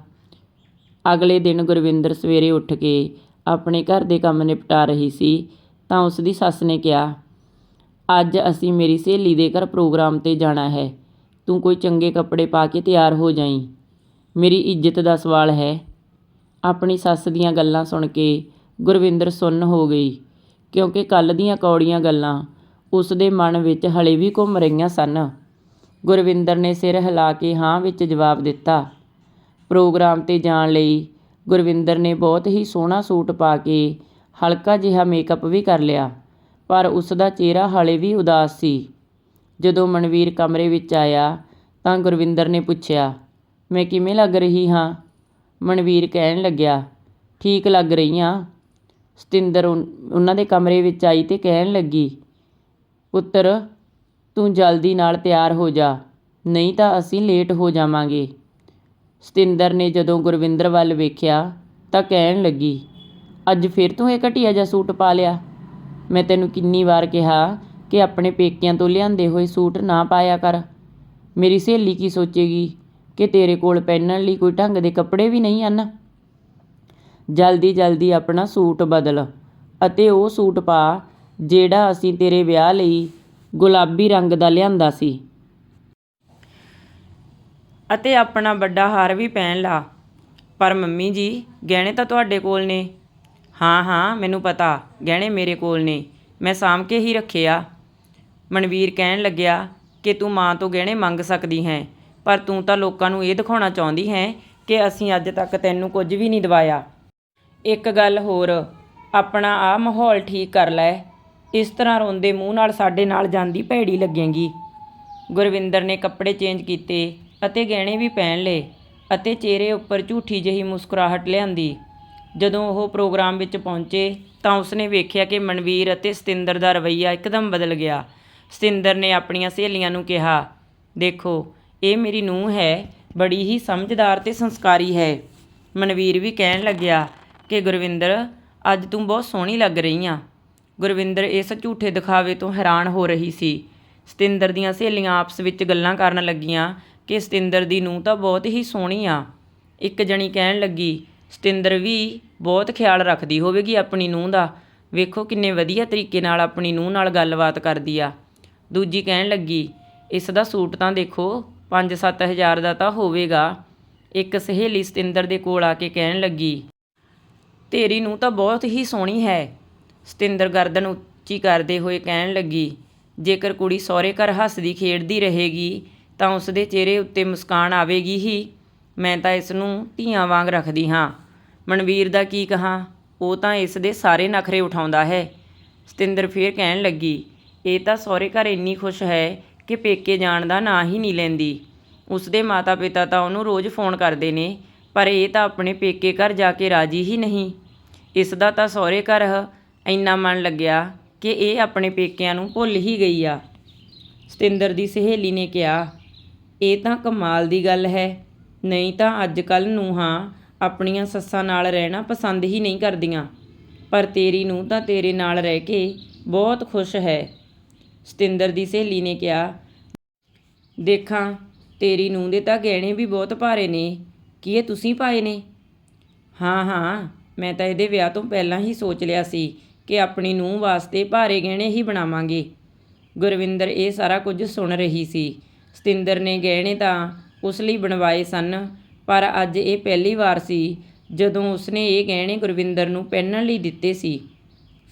ਅਗਲੇ ਦਿਨ ਗੁਰਵਿੰਦਰ ਸਵੇਰੇ ਉੱਠ ਕੇ ਆਪਣੇ ਘਰ ਦੇ ਕੰਮ ਨਿਪਟਾ ਰਹੀ ਸੀ, ਤਾਂ ਉਸ ਦੀ ਸੱਸ ਨੇ ਕਿਹਾ, ਅੱਜ ਅਸੀਂ ਮੇਰੀ ਸਹੇਲੀ ਦੇ ਘਰ ਪ੍ਰੋਗਰਾਮ 'ਤੇ ਜਾਣਾ ਹੈ। ਤੂੰ ਕੋਈ ਚੰਗੇ ਕੱਪੜੇ ਪਾ ਕੇ ਤਿਆਰ ਹੋ ਜਾਈਂ। ਮੇਰੀ ਇੱਜ਼ਤ ਦਾ ਸਵਾਲ ਹੈ। ਆਪਣੀ ਸੱਸ ਦੀਆਂ ਗੱਲਾਂ ਸੁਣ ਕੇ ਗੁਰਵਿੰਦਰ ਸੁੰਨ ਹੋ ਗਈ। ਕਿਉਂਕਿ ਕੱਲ੍ਹ ਦੀਆਂ ਕੌੜੀਆਂ ਗੱਲਾਂ ਉਸ ਦੇ ਮਨ ਵਿੱਚ ਹਲੇ ਵੀ ਘੁੰਮ ਰਹੀਆਂ ਸਨ। ਗੁਰਵਿੰਦਰ ਨੇ ਸਿਰ ਹਿਲਾ ਕੇ ਹਾਂ ਵਿੱਚ ਜਵਾਬ ਦਿੱਤਾ। ਪ੍ਰੋਗਰਾਮ 'ਤੇ ਜਾਣ ਲਈ ਗੁਰਵਿੰਦਰ ਨੇ ਬਹੁਤ ਹੀ ਸੋਹਣਾ ਸੂਟ ਪਾ ਕੇ ਹਲਕਾ ਜਿਹਾ ਮੇਕਅਪ ਵੀ ਕਰ ਲਿਆ, ਪਰ ਉਸ ਦਾ ਚਿਹਰਾ ਹਲੇ ਵੀ ਉਦਾਸ ਸੀ। ਜਦੋਂ ਮਨਵੀਰ ਕਮਰੇ ਵਿੱਚ ਆਇਆ ਤਾਂ ਗੁਰਵਿੰਦਰ ਨੇ ਪੁੱਛਿਆ, ਮੈਂ ਕਿਵੇਂ ਲੱਗ ਰਹੀ ਹਾਂ? ਮਨਵੀਰ ਕਹਿਣ ਲੱਗਿਆ, ਠੀਕ ਲੱਗ ਰਹੀ ਹਾਂ। ਸਤਿੰਦਰ ਉਨ- ਉਹਨਾਂ ਦੇ ਕਮਰੇ ਵਿੱਚ ਆਈ ਅਤੇ ਕਹਿਣ ਲੱਗੀ, ਪੁੱਤਰ, ਤੂੰ ਜਲਦੀ ਨਾਲ ਤਿਆਰ ਹੋ ਜਾ, ਨਹੀਂ ਤਾਂ ਅਸੀਂ ਲੇਟ ਹੋ ਜਾਵਾਂਗੇ। ਸਤਿੰਦਰ ਨੇ ਜਦੋਂ ਗੁਰਵਿੰਦਰ ਵੱਲ ਵੇਖਿਆ ਤਾਂ ਕਹਿਣ ਲੱਗੀ, ਅੱਜ ਫਿਰ ਤੂੰ ਇਹ ਘਟੀਆ ਜਿਹਾ ਸੂਟ ਪਾ ਲਿਆ? ਮੈਂ ਤੈਨੂੰ ਕਿੰਨੀ ਵਾਰ ਕਿਹਾ ਕਿ ਆਪਣੇ ਪੇਕਿਆਂ ਤੋਂ ਲਿਆਂਦੇ ਹੋਏ ਸੂਟ ਨਾ ਪਾਇਆ ਕਰ। ਮੇਰੀ ਸਹੇਲੀ ਕੀ ਸੋਚੇਗੀ ਕਿ ਤੇਰੇ ਕੋਲ ਪਹਿਨਣ ਲਈ ਕੋਈ ਢੰਗ ਦੇ ਕੱਪੜੇ ਵੀ ਨਹੀਂ ਹਨ? ਜਲਦੀ ਜਲਦੀ ਆਪਣਾ ਸੂਟ ਬਦਲ ਅਤੇ ਉਹ ਸੂਟ ਪਾ, ਜਿਹੜਾ ਅਸੀਂ ਤੇਰੇ ਵਿਆਹ ਲਈ ਗੁਲਾਬੀ ਰੰਗ ਦਾ ਲਿਆਂਦਾ ਸੀ। ਅਤੇ ਆਪਣਾ ਵੱਡਾ ਹਾਰ ਵੀ ਪਹਿਨ ਲਾ। ਪਰ ਮੰਮੀ ਜੀ, ਗਹਿਣੇ ਤਾਂ ਤੁਹਾਡੇ ਕੋਲ ਨੇ। ਹਾਂ ਹਾਂ, ਮੈਨੂੰ ਪਤਾ, ਗਹਿਣੇ ਮੇਰੇ ਕੋਲ ਨੇ। ਮੈਂ ਸਾਂਭ ਕੇ ਹੀ ਰੱਖਿਆ ਮਨਵੀਰ ਕਹਿਣ ਲੱਗਿਆ ਕਿ ਤੂੰ ਮਾਂ ਤੋਂ ਗਹਿਣੇ ਮੰਗ ਸਕਦੀ ਹੈ, ਪਰ ਤੂੰ ਤਾਂ ਲੋਕਾਂ ਨੂੰ ਇਹ ਦਿਖਾਉਣਾ ਚਾਹੁੰਦੀ ਹੈ ਕਿ ਅਸੀਂ ਅੱਜ ਤੱਕ ਤੈਨੂੰ ਕੁਝ ਵੀ ਨਹੀਂ ਦਵਾਇਆ। ਇੱਕ ਗੱਲ ਹੋਰ, ਆਪਣਾ ਆ ਮਾਹੌਲ ਠੀਕ ਕਰ ਲੈ। ਇਸ ਤਰ੍ਹਾਂ ਰੋਂਦੇ ਮੂੰਹ ਨਾਲ ਸਾਡੇ ਨਾਲ ਜਾਂਦੀ ਭੈੜੀ ਲੱਗੇਗੀ। ਗੁਰਵਿੰਦਰ ਨੇ ਕੱਪੜੇ ਚੇਂਜ ਕੀਤੇ ਅਤੇ ਗਹਿਣੇ ਵੀ ਪਹਿਨ ਲਏ ਅਤੇ ਚਿਹਰੇ ਉੱਪਰ ਝੂਠੀ ਜਿਹੀ ਮੁਸਕਰਾਹਟ ਲਿਆਂਦੀ। ਜਦੋਂ ਉਹ ਪ੍ਰੋਗਰਾਮ ਵਿੱਚ ਪਹੁੰਚੇ ਤਾਂ ਉਸਨੇ ਵੇਖਿਆ ਕਿ ਮਨਵੀਰ ਅਤੇ ਸਤਿੰਦਰ ਦਾ ਰਵੱਈਆ ਇੱਕਦਮ ਬਦਲ ਗਿਆ। ਸਤਿੰਦਰ ਨੇ ਆਪਣੀਆਂ ਸਹੇਲੀਆਂ ਨੂੰ ਕਿਹਾ, ਦੇਖੋ, ਇਹ ਮੇਰੀ ਨੂੰਹ ਹੈ, ਬੜੀ ਹੀ ਸਮਝਦਾਰ ਤੇ ਸੰਸਕਾਰੀ ਹੈ। ਮਨਵੀਰ ਵੀ ਕਹਿਣ ਲੱਗਿਆ ਕਿ ਗੁਰਵਿੰਦਰ, ਅੱਜ ਤੂੰ ਬਹੁਤ ਸੋਹਣੀ ਲੱਗ ਰਹੀ ਆ। ਗੁਰਵਿੰਦਰ ਇਸ ਝੂਠੇ ਦਿਖਾਵੇ ਤੋਂ ਹੈਰਾਨ ਹੋ ਰਹੀ ਸੀ। ਸਤਿੰਦਰ ਦੀਆਂ ਸਹੇਲੀਆਂ ਆਪਸ ਵਿੱਚ ਗੱਲਾਂ ਕਰਨ ਲੱਗੀਆਂ ਕਿ ਸਤਿੰਦਰ ਦੀ ਨੂੰਹ ਤਾਂ ਬਹੁਤ ਹੀ ਸੋਹਣੀ ਆ। ਇੱਕ ਜਣੀ ਕਹਿਣ ਲੱਗੀ, ਸਤਿੰਦਰ ਵੀ ਬਹੁਤ ਖਿਆਲ ਰੱਖਦੀ ਹੋਵੇਗੀ ਆਪਣੀ ਨੂੰਹ ਦਾ। ਵੇਖੋ ਕਿੰਨੇ ਵਧੀਆ ਤਰੀਕੇ ਨਾਲ ਆਪਣੀ ਨੂੰਹ ਨਾਲ ਗੱਲਬਾਤ ਕਰਦੀ ਆ। ਦੂਜੀ ਕਹਿਣ ਲੱਗੀ, ਇਸ ਦਾ ਸੂਟ ਤਾਂ ਦੇਖੋ 5-7 ਹਜ਼ਾਰ ਦਾ ਤਾਂ ਹੋਵੇਗਾ। ਇੱਕ ਸਹੇਲੀ ਸਤਿੰਦਰ ਦੇ ਕੋਲ ਆ ਕੇ ਕਹਿਣ ਲੱਗੀ ਤੇਰੀ ਨੂੰ ਤਾਂ ਬਹੁਤ ਹੀ ਸੋਹਣੀ ਹੈ। ਸਤਿੰਦਰ ਗਰਦਨ ਉੱਚੀ ਕਰਦੇ ਹੋਏ ਕਹਿਣ ਲੱਗੀ, ਜੇਕਰ ਕੁੜੀ ਸਹੁਰੇ ਘਰ ਹੱਸਦੀ ਖੇਡਦੀ ਰਹੇਗੀ, ਤਾਂ ਉਸ ਦੇ ਚਿਹਰੇ ਉੱਤੇ ਮੁਸਕਾਨ ਆਵੇਗੀ ਹੀ। ਮੈਂ ਤਾਂ ਇਸ ਨੂੰ ਧੀਆਂ ਵਾਂਗ ਰੱਖਦੀ ਹਾਂ। ਮਨਵੀਰ ਦਾ ਕੀ ਕਹਾਂ? ਉਹ ਤਾਂ ਇਸ ਦੇ ਸਾਰੇ ਨਖਰੇ ਉਠਾਉਂਦਾ ਹੈ। ਸਤਿੰਦਰ ਫੇਰ ਕਹਿਣ ਲੱਗੀ, ਇਹ ਤਾਂ ਸਹੁਰੇ ਘਰ ਇੰਨੀ ਖੁਸ਼ ਹੈ ਕਿ ਪੇਕੇ ਜਾਣ ਦਾ ਨਾਂ ਹੀ ਨਹੀਂ ਲੈਂਦੀ। ਉਸ ਦੇ ਮਾਤਾ-ਪਿਤਾ ਤਾਂ ਉਹਨੂੰ ਰੋਜ਼ ਫੋਨ ਕਰਦੇ ਨੇ। ਪਰ ਇਹ ਤਾਂ ਆਪਣੇ ਪੇਕੇ ਘਰ ਜਾ ਕੇ ਰਾਜੀ ਹੀ ਨਹੀਂ। ਇਸ ਦਾ ਤਾਂ ਸਹੁਰੇ ਘਰ ਇੰਨਾ ਮਨ ਲੱਗਿਆ ਕਿ ਇਹ ਆਪਣੇ ਪੇਕਿਆਂ ਨੂੰ ਭੁੱਲ ਹੀ ਗਈ ਆ। ਸਤਿੰਦਰ ਦੀ ਸਹੇਲੀ ਨੇ ਕਿਹਾ, ਇਹ ਤਾਂ ਕਮਾਲ ਦੀ ਗੱਲ ਹੈ। ਨਹੀਂ ਤਾਂ ਅੱਜ ਕੱਲ ਨੂੰਹਾਂ ਆਪਣੀਆਂ ਸੱਸਾਂ ਨਾਲ ਰਹਿਣਾ ਪਸੰਦ ਹੀ ਨਹੀਂ ਕਰਦੀਆਂ। ਪਰ ਤੇਰੀ ਨੂੰ ਤਾਂ ਤੇਰੇ ਨਾਲ ਰਹਿ ਕੇ ਬਹੁਤ ਖੁਸ਼ ਹੈ। ਸਤਿੰਦਰ ਦੀ ਸਹੇਲੀ ਨੇ ਕਿਹਾ, ਦੇਖਾਂ, ਤੇਰੀ ਨੂੰ ਦੇ ਤਾਂ ਗਹਿਣੇ ਵੀ ਬਹੁਤ ਭਾਰੇ ਨੇ। ਕੀ ਇਹ ਤੁਸੀਂ ਪਾਏ ਨੇ? ਹਾਂ ਹਾਂ, ਮੈਂ ਤਾਂ ਇਹਦੇ ਵਿਆਹ ਤੋਂ ਪਹਿਲਾਂ ਹੀ ਸੋਚ ਲਿਆ ਸੀ ਕਿ ਆਪਣੀ ਨੂੰਹ ਵਾਸਤੇ ਭਾਰੇ ਗਹਿਣੇ ਹੀ ਬਣਾਵਾਂਗੇ। ਗੁਰਵਿੰਦਰ ਇਹ ਸਾਰਾ ਕੁਝ ਸੁਣ ਰਹੀ ਸੀ। ਸਤਿੰਦਰ ਨੇ ਗਹਿਣੇ ਤਾਂ ਉਸ ਲਈ ਬਣਵਾਏ ਸਨ, ਪਰ ਅੱਜ ਇਹ ਪਹਿਲੀ ਵਾਰ ਸੀ ਜਦੋਂ ਉਸਨੇ ਇਹ ਗਹਿਣੇ ਗੁਰਵਿੰਦਰ ਨੂੰ ਪਹਿਨਣ ਲਈ ਦਿੱਤੇ ਸੀ।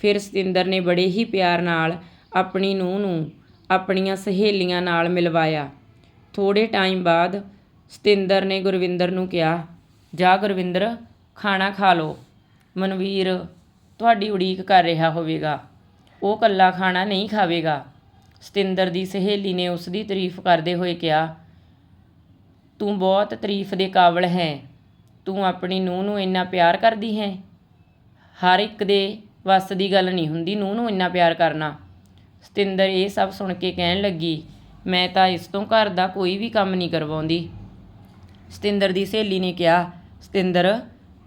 ਫਿਰ ਸਤਿੰਦਰ ਨੇ ਬੜੇ ਹੀ ਪਿਆਰ ਨਾਲ ਆਪਣੀ ਨੂੰਹ ਨੂੰ ਆਪਣੀਆਂ ਸਹੇਲੀਆਂ ਨਾਲ ਮਿਲਵਾਇਆ। ਥੋੜੇ ਟਾਈਮ ਬਾਅਦ ਸਤਿੰਦਰ ਨੇ ਗੁਰਵਿੰਦਰ ਨੂੰ ਕਿਹਾ, ਜਾ ਗੁਰਵਿੰਦਰ, ਖਾਣਾ ਖਾ ਲਓ। ਮਨਵੀਰ, ਤੁਹਾਡੀ ਉਡੀਕ ਕਰ ਰਿਹਾ ਹੋਵੇਗਾ। ਉਹ ਕੱਲਾ ਖਾਣਾ ਨਹੀਂ ਖਾਵੇਗਾ। ਸਤਿੰਦਰ ਦੀ ਸਹੇਲੀ ਨੇ ਉਸ ਦੀ ਤਾਰੀਫ ਕਰਦੇ ਹੋਏ ਕਿਹਾ, ਤੂੰ ਬਹੁਤ ਤਾਰੀਫ ਦੇ ਕਾਬਲ ਹੈ। ਤੂੰ ਆਪਣੀ ਨੂੰਹ ਨੂੰ ਇੰਨਾ ਪਿਆਰ ਕਰਦੀ ਹੈ? ਹਰ ਇੱਕ ਦੇ ਵੱਸ ਦੀ ਗੱਲ ਨਹੀਂ ਹੁੰਦੀ ਨੂੰਹ ਨੂੰ ਇੰਨਾ ਪਿਆਰ ਕਰਨਾ। ਸਤਿੰਦਰ ਇਹ ਸਭ ਸੁਣ ਕੇ ਕਹਿਣ ਲੱਗੀ, ਮੈਂ ਤਾਂ ਇਸ ਤੋਂ ਘਰ ਦਾ ਕੋਈ ਵੀ ਕੰਮ ਨਹੀਂ ਕਰਵਾਉਂਦੀ। ਸਤਿੰਦਰ ਦੀ ਸਹੇਲੀ ਨੇ ਕਿਹਾ, ਸਤਿੰਦਰ,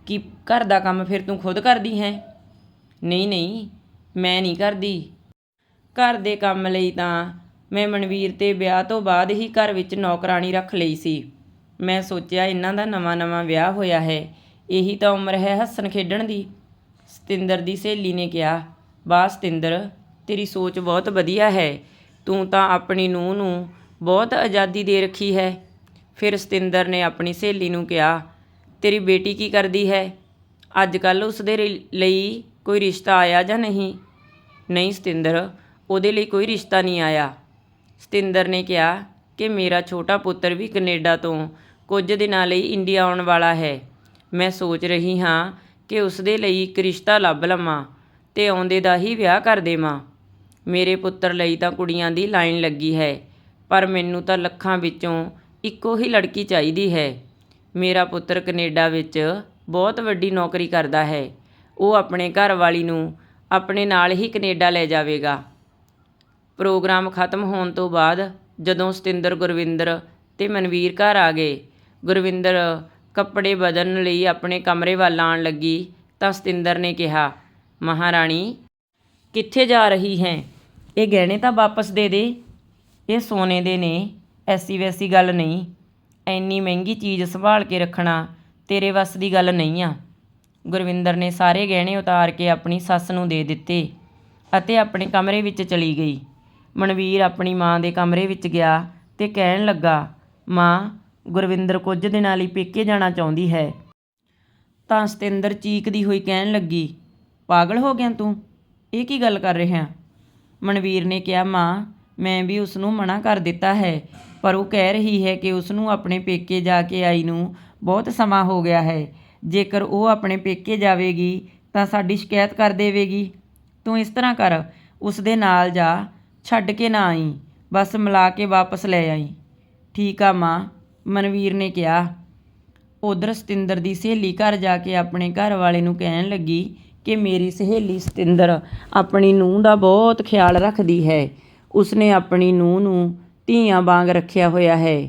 ਕੀ ਘਰ ਦਾ ਕੰਮ ਫਿਰ ਤੂੰ ਖੁਦ ਕਰਦੀ ਹੈ? ਨਹੀਂ ਨਹੀਂ, ਮੈਂ ਨਹੀਂ ਕਰਦੀ। ਘਰ ਦੇ ਕੰਮ ਲਈ ਤਾਂ ਮੈਂ ਮਨਵੀਰ ਤੇ ਵਿਆਹ ਤੋਂ ਬਾਅਦ ਹੀ ਘਰ ਵਿੱਚ ਨੌਕਰਾਨੀ ਰੱਖ ਲਈ ਸੀ। ਮੈਂ ਸੋਚਿਆ ਇਹਨਾਂ ਦਾ ਨਵਾਂ-ਨਵਾਂ ਵਿਆਹ ਹੋਇਆ ਹੈ। ਇਹੀ ਤਾਂ ਉਮਰ ਹੈ ਹੱਸਣ ਖੇਡਣ ਦੀ। ਸਤਿੰਦਰ ਦੀ ਸਹੇਲੀ ਨੇ ਕਿਹਾ, ਵਾਹ ਸਤਿੰਦਰ, ਤੇਰੀ ਸੋਚ ਬਹੁਤ ਵਧੀਆ ਹੈ। ਤੂੰ ਤਾਂ ਆਪਣੀ ਨੂੰਹ ਨੂੰ ਬਹੁਤ ਆਜ਼ਾਦੀ ਦੇ ਰੱਖੀ ਹੈ। ਫਿਰ ਸਤਿੰਦਰ ਨੇ ਆਪਣੀ ਸਹੇਲੀ ਨੂੰ ਕਿਹਾ, ਤੇਰੀ ਬੇਟੀ ਕੀ ਕਰਦੀ ਹੈ? ਅੱਜ ਕੱਲ ਉਸ ਦੇ ਲਈ ਕੋਈ ਰਿਸ਼ਤਾ ਆਇਆ ਜਾਂ ਨਹੀਂ? ਨਹੀਂ ਸਤਿੰਦਰ, ਉਹਦੇ ਲਈ ਕੋਈ ਰਿਸ਼ਤਾ ਨਹੀਂ ਆਇਆ। ਸਤਿੰਦਰ ਨੇ ਕਿਹਾ ਕਿ ਮੇਰਾ ਛੋਟਾ ਪੁੱਤਰ ਵੀ ਕੈਨੇਡਾ ਤੋਂ ਕੁਝ ਦਿਨਾਂ ਲਈ ਇੰਡੀਆ ਆਉਣ ਵਾਲਾ ਹੈ। ਮੈਂ ਸੋਚ ਰਹੀ ਹਾਂ ਕਿ ਉਸ ਦੇ ਲਈ ਇੱਕ ਰਿਸ਼ਤਾ ਲੱਭ ਲਵਾਂ ਤੇ ਆਉਂਦੇ ਦਾ ਹੀ ਵਿਆਹ ਕਰ ਦੇਵਾਂ। ਮੇਰੇ ਪੁੱਤਰ ਲਈ ਤਾਂ ਕੁੜੀਆਂ ਦੀ ਲਾਈਨ ਲੱਗੀ ਹੈ, ਪਰ ਮੈਨੂੰ ਤਾਂ ਲੱਖਾਂ ਵਿੱਚੋਂ ਇੱਕੋ ਹੀ ਲੜਕੀ ਚਾਹੀਦੀ ਹੈ। ਮੇਰਾ ਪੁੱਤਰ ਕੈਨੇਡਾ ਵਿੱਚ ਬਹੁਤ ਵੱਡੀ ਨੌਕਰੀ ਕਰਦਾ ਹੈ। ਉਹ ਆਪਣੇ ਘਰ ਵਾਲੀ ਨੂੰ ਆਪਣੇ ਨਾਲ ਹੀ ਕੈਨੇਡਾ ਲੈ ਜਾਵੇਗਾ। ਪ੍ਰੋਗਰਾਮ ਖਤਮ ਹੋਣ ਤੋਂ ਬਾਅਦ ਜਦੋਂ ਸਤਿੰਦਰ, ਗੁਰਵਿੰਦਰ ਤੇ ਮਨਵੀਰ ਘਰ ਆ ਗਏ, ਗੁਰਵਿੰਦਰ ਕੱਪੜੇ ਬਦਲਣ ਲਈ ਆਪਣੇ ਕਮਰੇ ਵੱਲ ਆਉਣ ਲੱਗੀ ਤਾਂ ਸਤਿੰਦਰ ਨੇ ਕਿਹਾ, ਮਹਾਰਾਣੀ, ਕਿੱਥੇ ਜਾ ਰਹੀ ਹੈ? ਇਹ ਗਹਿਣੇ ਤਾਂ ਵਾਪਸ ਦੇ ਦੇ। ਇਹ ਸੋਨੇ ਦੇ ਨੇ। ਐਸੀ ਵੈਸੀ ਗੱਲ ਨਹੀਂ। ਐਨੀ ਮਹਿੰਗੀ ਚੀਜ਼ ਸੰਭਾਲ ਕੇ ਰੱਖਣਾ ਤੇਰੇ ਵੱਸ ਦੀ ਗੱਲ ਨਹੀਂ ਆ। ਗੁਰਵਿੰਦਰ ਨੇ ਸਾਰੇ ਗਹਿਣੇ ਉਤਾਰ ਕੇ ਆਪਣੀ ਸੱਸ ਨੂੰ ਦੇ ਦਿੱਤੇ ਅਤੇ ਆਪਣੇ ਕਮਰੇ ਵਿੱਚ ਚਲੀ ਗਈ। ਮਨਵੀਰ ਆਪਣੀ ਮਾਂ ਦੇ ਕਮਰੇ ਵਿੱਚ ਗਿਆ ਤੇ ਕਹਿਣ ਲੱਗਾ, ਮਾਂ, ਗੁਰਵਿੰਦਰ ਕੁਝ ਦਿਨਾਂ ਲਈ ਪੇਕੇ ਜਾਣਾ ਚਾਹੁੰਦੀ ਹੈ। ਤਾਂ ਸਤਿੰਦਰ ਚੀਕਦੀ ਹੋਈ ਕਹਿਣ ਲੱਗੀ, ਪਾਗਲ ਹੋ ਗਿਆ ਤੂੰ? ਇਹ ਕੀ ਗੱਲ ਕਰ ਰਿਹਾ? ਮਨਵੀਰ ਨੇ ਕਿਹਾ, ਮਾਂ, ਮੈਂ ਵੀ ਉਸ ਨੂੰ ਮਨਾ ਕਰ ਦਿੱਤਾ ਹੈ ਪਰ ਉਹ ਕਹਿ ਰਹੀ ਹੈ ਕਿ ਉਸ ਨੂੰ ਆਪਣੇ ਪੇਕੇ ਜਾ ਕੇ ਆਈ ਨੂੰ ਬਹੁਤ ਸਮਾਂ ਹੋ ਗਿਆ ਹੈ। ਜੇਕਰ ਉਹ ਆਪਣੇ ਪੇਕੇ ਜਾਵੇਗੀ, ਤਾਂ ਸਾਡੀ ਸ਼ਿਕਾਇਤ ਕਰ ਦੇਵੇਗੀ। ਤੂੰ ਇਸ ਤਰ੍ਹਾਂ ਕਰ ਉਸ ਦੇ ਨਾਲ ਜਾ, ਛੱਡ ਕੇ ਨਾ ਆਈ, ਬਸ ਮਿਲਾ ਕੇ ਵਾਪਸ ਲੈ ਆਈ। ਠੀਕ ਆ ਮਾਂ, ਮਨਵੀਰ ਨੇ ਕਿਹਾ। ਉਧਰ ਸਤਿੰਦਰ ਦੀ ਸਹੇਲੀ ਘਰ ਜਾ ਕੇ ਆਪਣੇ ਘਰ ਵਾਲੇ ਨੂੰ ਕਹਿਣ ਲੱਗੀ ਕਿ ਮੇਰੀ ਸਹੇਲੀ ਸਤਿੰਦਰ ਆਪਣੀ ਨੂੰਹ ਦਾ ਬਹੁਤ ਖਿਆਲ ਰੱਖਦੀ ਹੈ। ਉਸਨੇ ਆਪਣੀ ਨੂੰਹ ਨੂੰ ਧੀਆਂ ਵਾਂਗ ਰੱਖਿਆ ਹੋਇਆ ਹੈ।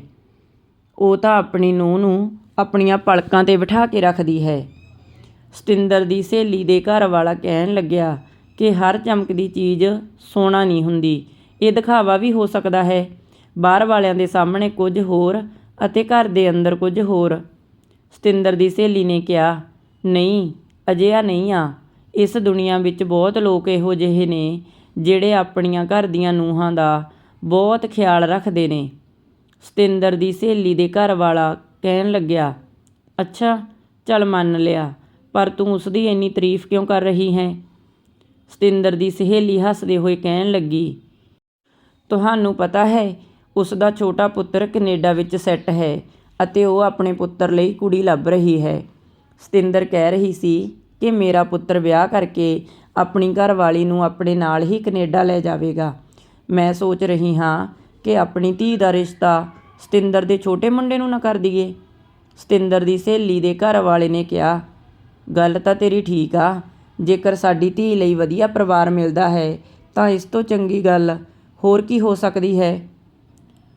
ਉਹ ਤਾਂ ਆਪਣੀ ਨੂੰਹ ਨੂੰ ਆਪਣੀਆਂ ਪਲਕਾਂ ਤੇ ਬਿਠਾ ਕੇ ਰੱਖਦੀ ਹੈ। ਸਤਿੰਦਰ ਦੀ ਸਹੇਲੀ ਦੇ ਘਰ ਵਾਲਾ ਕਹਿਣ ਲੱਗਿਆ ਕਿ ਹਰ ਚਮਕਦੀ ਚੀਜ਼ ਸੋਨਾ ਨਹੀਂ ਹੁੰਦੀ। ਇਹ ਦਿਖਾਵਾ ਵੀ ਹੋ ਸਕਦਾ ਹੈ। ਬਾਹਰ ਵਾਲਿਆਂ ਦੇ ਸਾਹਮਣੇ ਕੁਝ ਹੋਰ ਅਤੇ ਘਰ ਦੇ ਅੰਦਰ ਕੁਝ ਹੋਰ। ਸਤਿੰਦਰ ਦੀ ਸਹੇਲੀ ਨੇ ਕਿਹਾ, ਨਹੀਂ, ਅਜਿਹਾ ਨਹੀਂ ਆ। ਇਸ ਦੁਨੀਆ ਵਿੱਚ ਬਹੁਤ ਲੋਕ ਇਹੋ ਜਿਹੇ ਨੇ ਜਿਹੜੇ ਆਪਣੀਆਂ ਘਰ ਦੀਆਂ ਨੂੰਹਾਂ ਦਾ ਬਹੁਤ ਖਿਆਲ ਰੱਖਦੇ ਨੇ। ਸਤਿੰਦਰ ਦੀ ਸਹੇਲੀ ਦੇ ਘਰ ਵਾਲਾ ਕਹਿਣ ਲੱਗਿਆ, ਅੱਛਾ, ਚੱਲ ਮੰਨ ਲਿਆ, ਪਰ ਤੂੰ ਉਸ ਦੀ ਇੰਨੀ ਤਾਰੀਫ ਕਿਉਂ ਕਰ ਰਹੀ ਹੈ? ਸਤਿੰਦਰ ਦੀ ਸਹੇਲੀ ਹੱਸਦੇ ਹੋਏ ਕਹਿਣ ਲੱਗੀ, ਤੁਹਾਨੂੰ ਪਤਾ ਹੈ ਉਸ ਦਾ ਛੋਟਾ ਪੁੱਤਰ ਕੈਨੇਡਾ ਵਿੱਚ ਸੈੱਟ ਹੈ ਅਤੇ ਉਹ ਆਪਣੇ ਪੁੱਤਰ ਲਈ ਕੁੜੀ ਲੱਭ ਰਹੀ ਹੈ। ਸਤਿੰਦਰ ਕਹਿ ਰਹੀ ਸੀ ਕਿ ਮੇਰਾ ਪੁੱਤਰ ਵਿਆਹ ਕਰਕੇ ਆਪਣੀ ਘਰਵਾਲੀ ਨੂੰ ਆਪਣੇ ਨਾਲ ਹੀ ਕੈਨੇਡਾ ਲੈ ਜਾਵੇਗਾ। ਮੈਂ ਸੋਚ ਰਹੀ ਹਾਂ ਕਿ ਆਪਣੀ ਧੀ ਦਾ ਰਿਸ਼ਤਾ ਸਤਿੰਦਰ ਦੇ ਛੋਟੇ ਮੁੰਡੇ ਨੂੰ ਨਾ ਕਰ ਦਈਏ। ਸਤਿੰਦਰ ਦੀ ਸਹੇਲੀ ਦੇ ਘਰ ਵਾਲੇ ਨੇ ਕਿਹਾ, ਗੱਲ ਤਾਂ ਤੇਰੀ ਠੀਕ ਆ। ਜੇਕਰ ਸਾਡੀ ਧੀ ਲਈ ਵਧੀਆ ਪਰਿਵਾਰ ਮਿਲਦਾ ਹੈ, ਤਾਂ ਇਸ ਤੋਂ ਚੰਗੀ ਗੱਲ ਹੋਰ ਕੀ ਹੋ ਸਕਦੀ ਹੈ?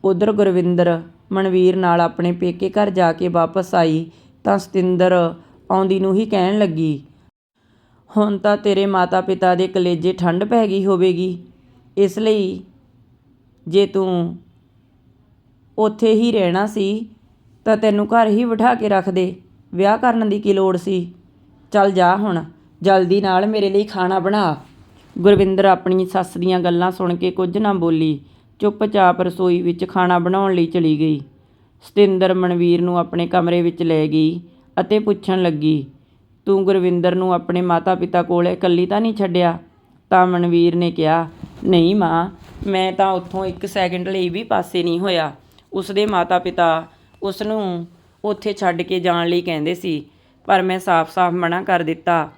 ਉਧਰ ਗੁਰਵਿੰਦਰ ਮਨਵੀਰ ਨਾਲ ਆਪਣੇ ਪੇਕੇ ਘਰ ਜਾ ਕੇ ਵਾਪਸ ਆਈ ਤਾਂ ਸਤਿੰਦਰ ਆਉਂਦੀ ਨੂੰ ਹੀ ਕਹਿਣ ਲੱਗੀ, ਹੁਣ ਤਾਂ ਤੇਰੇ ਮਾਤਾ-ਪਿਤਾ ਦੇ ਕਲੇਜੇ ਠੰਡ ਪੈ ਗਈ ਹੋਵੇਗੀ। ਇਸ ਲਈ ਜੇ ਤੂੰ ਉੱਥੇ ਹੀ ਰਹਿਣਾ ਸੀ, ਤਾਂ ਤੈਨੂੰ ਘਰ ਹੀ ਬਿਠਾ ਕੇ ਰੱਖ ਦੇ। ਵਿਆਹ ਕਰਨ ਦੀ ਕੀ ਲੋੜ ਸੀ? ਚੱਲ ਜਾ ਹੁਣ, ਜਲਦੀ ਨਾਲ ਮੇਰੇ ਲਈ ਖਾਣਾ ਬਣਾ। ਗੁਰਵਿੰਦਰ ਆਪਣੀ ਸੱਸ ਦੀਆਂ ਗੱਲਾਂ ਸੁਣ ਕੇ ਕੁਝ ਨਾ ਬੋਲੀ। ਚੁੱਪਚਾਪ ਰਸੋਈ ਵਿੱਚ ਖਾਣਾ ਬਣਾਉਣ ਲਈ ਚਲੀ ਗਈ। ਸਤਿੰਦਰ ਮਨਵੀਰ ਨੂੰ ਆਪਣੇ ਕਮਰੇ ਵਿੱਚ ਲੈ ਗਈ ਅਤੇ ਪੁੱਛਣ ਲੱਗੀ, ਤੂੰ ਗੁਰਵਿੰਦਰ ਨੂੰ ਆਪਣੇ ਮਾਤਾ-ਪਿਤਾ ਕੋਲ ਇਕੱਲੀ ਤਾਂ ਨਹੀਂ ਛੱਡਿਆ? ਤਾਂ ਮਨਵੀਰ ਨੇ ਕਿਹਾ ਨਹੀਂ ਮਾਂ, ਮੈਂ ਤਾਂ ਉੱਥੋਂ ਇੱਕ ਸੈਕਿੰਡ ਲਈ ਵੀ ਪਾਸੇ ਨਹੀਂ ਹੋਇਆ। ਉਸ ਦੇ ਮਾਤਾ-ਪਿਤਾ ਉਸ ਨੂੰ ਉੱਥੇ ਛੱਡ ਕੇ ਜਾਣ ਲਈ ਕਹਿੰਦੇ ਸੀ, ਪਰ ਮੈਂ ਸਾਫ਼-ਸਾਫ਼ ਮਨਾ ਕਰ ਦਿੱਤਾ।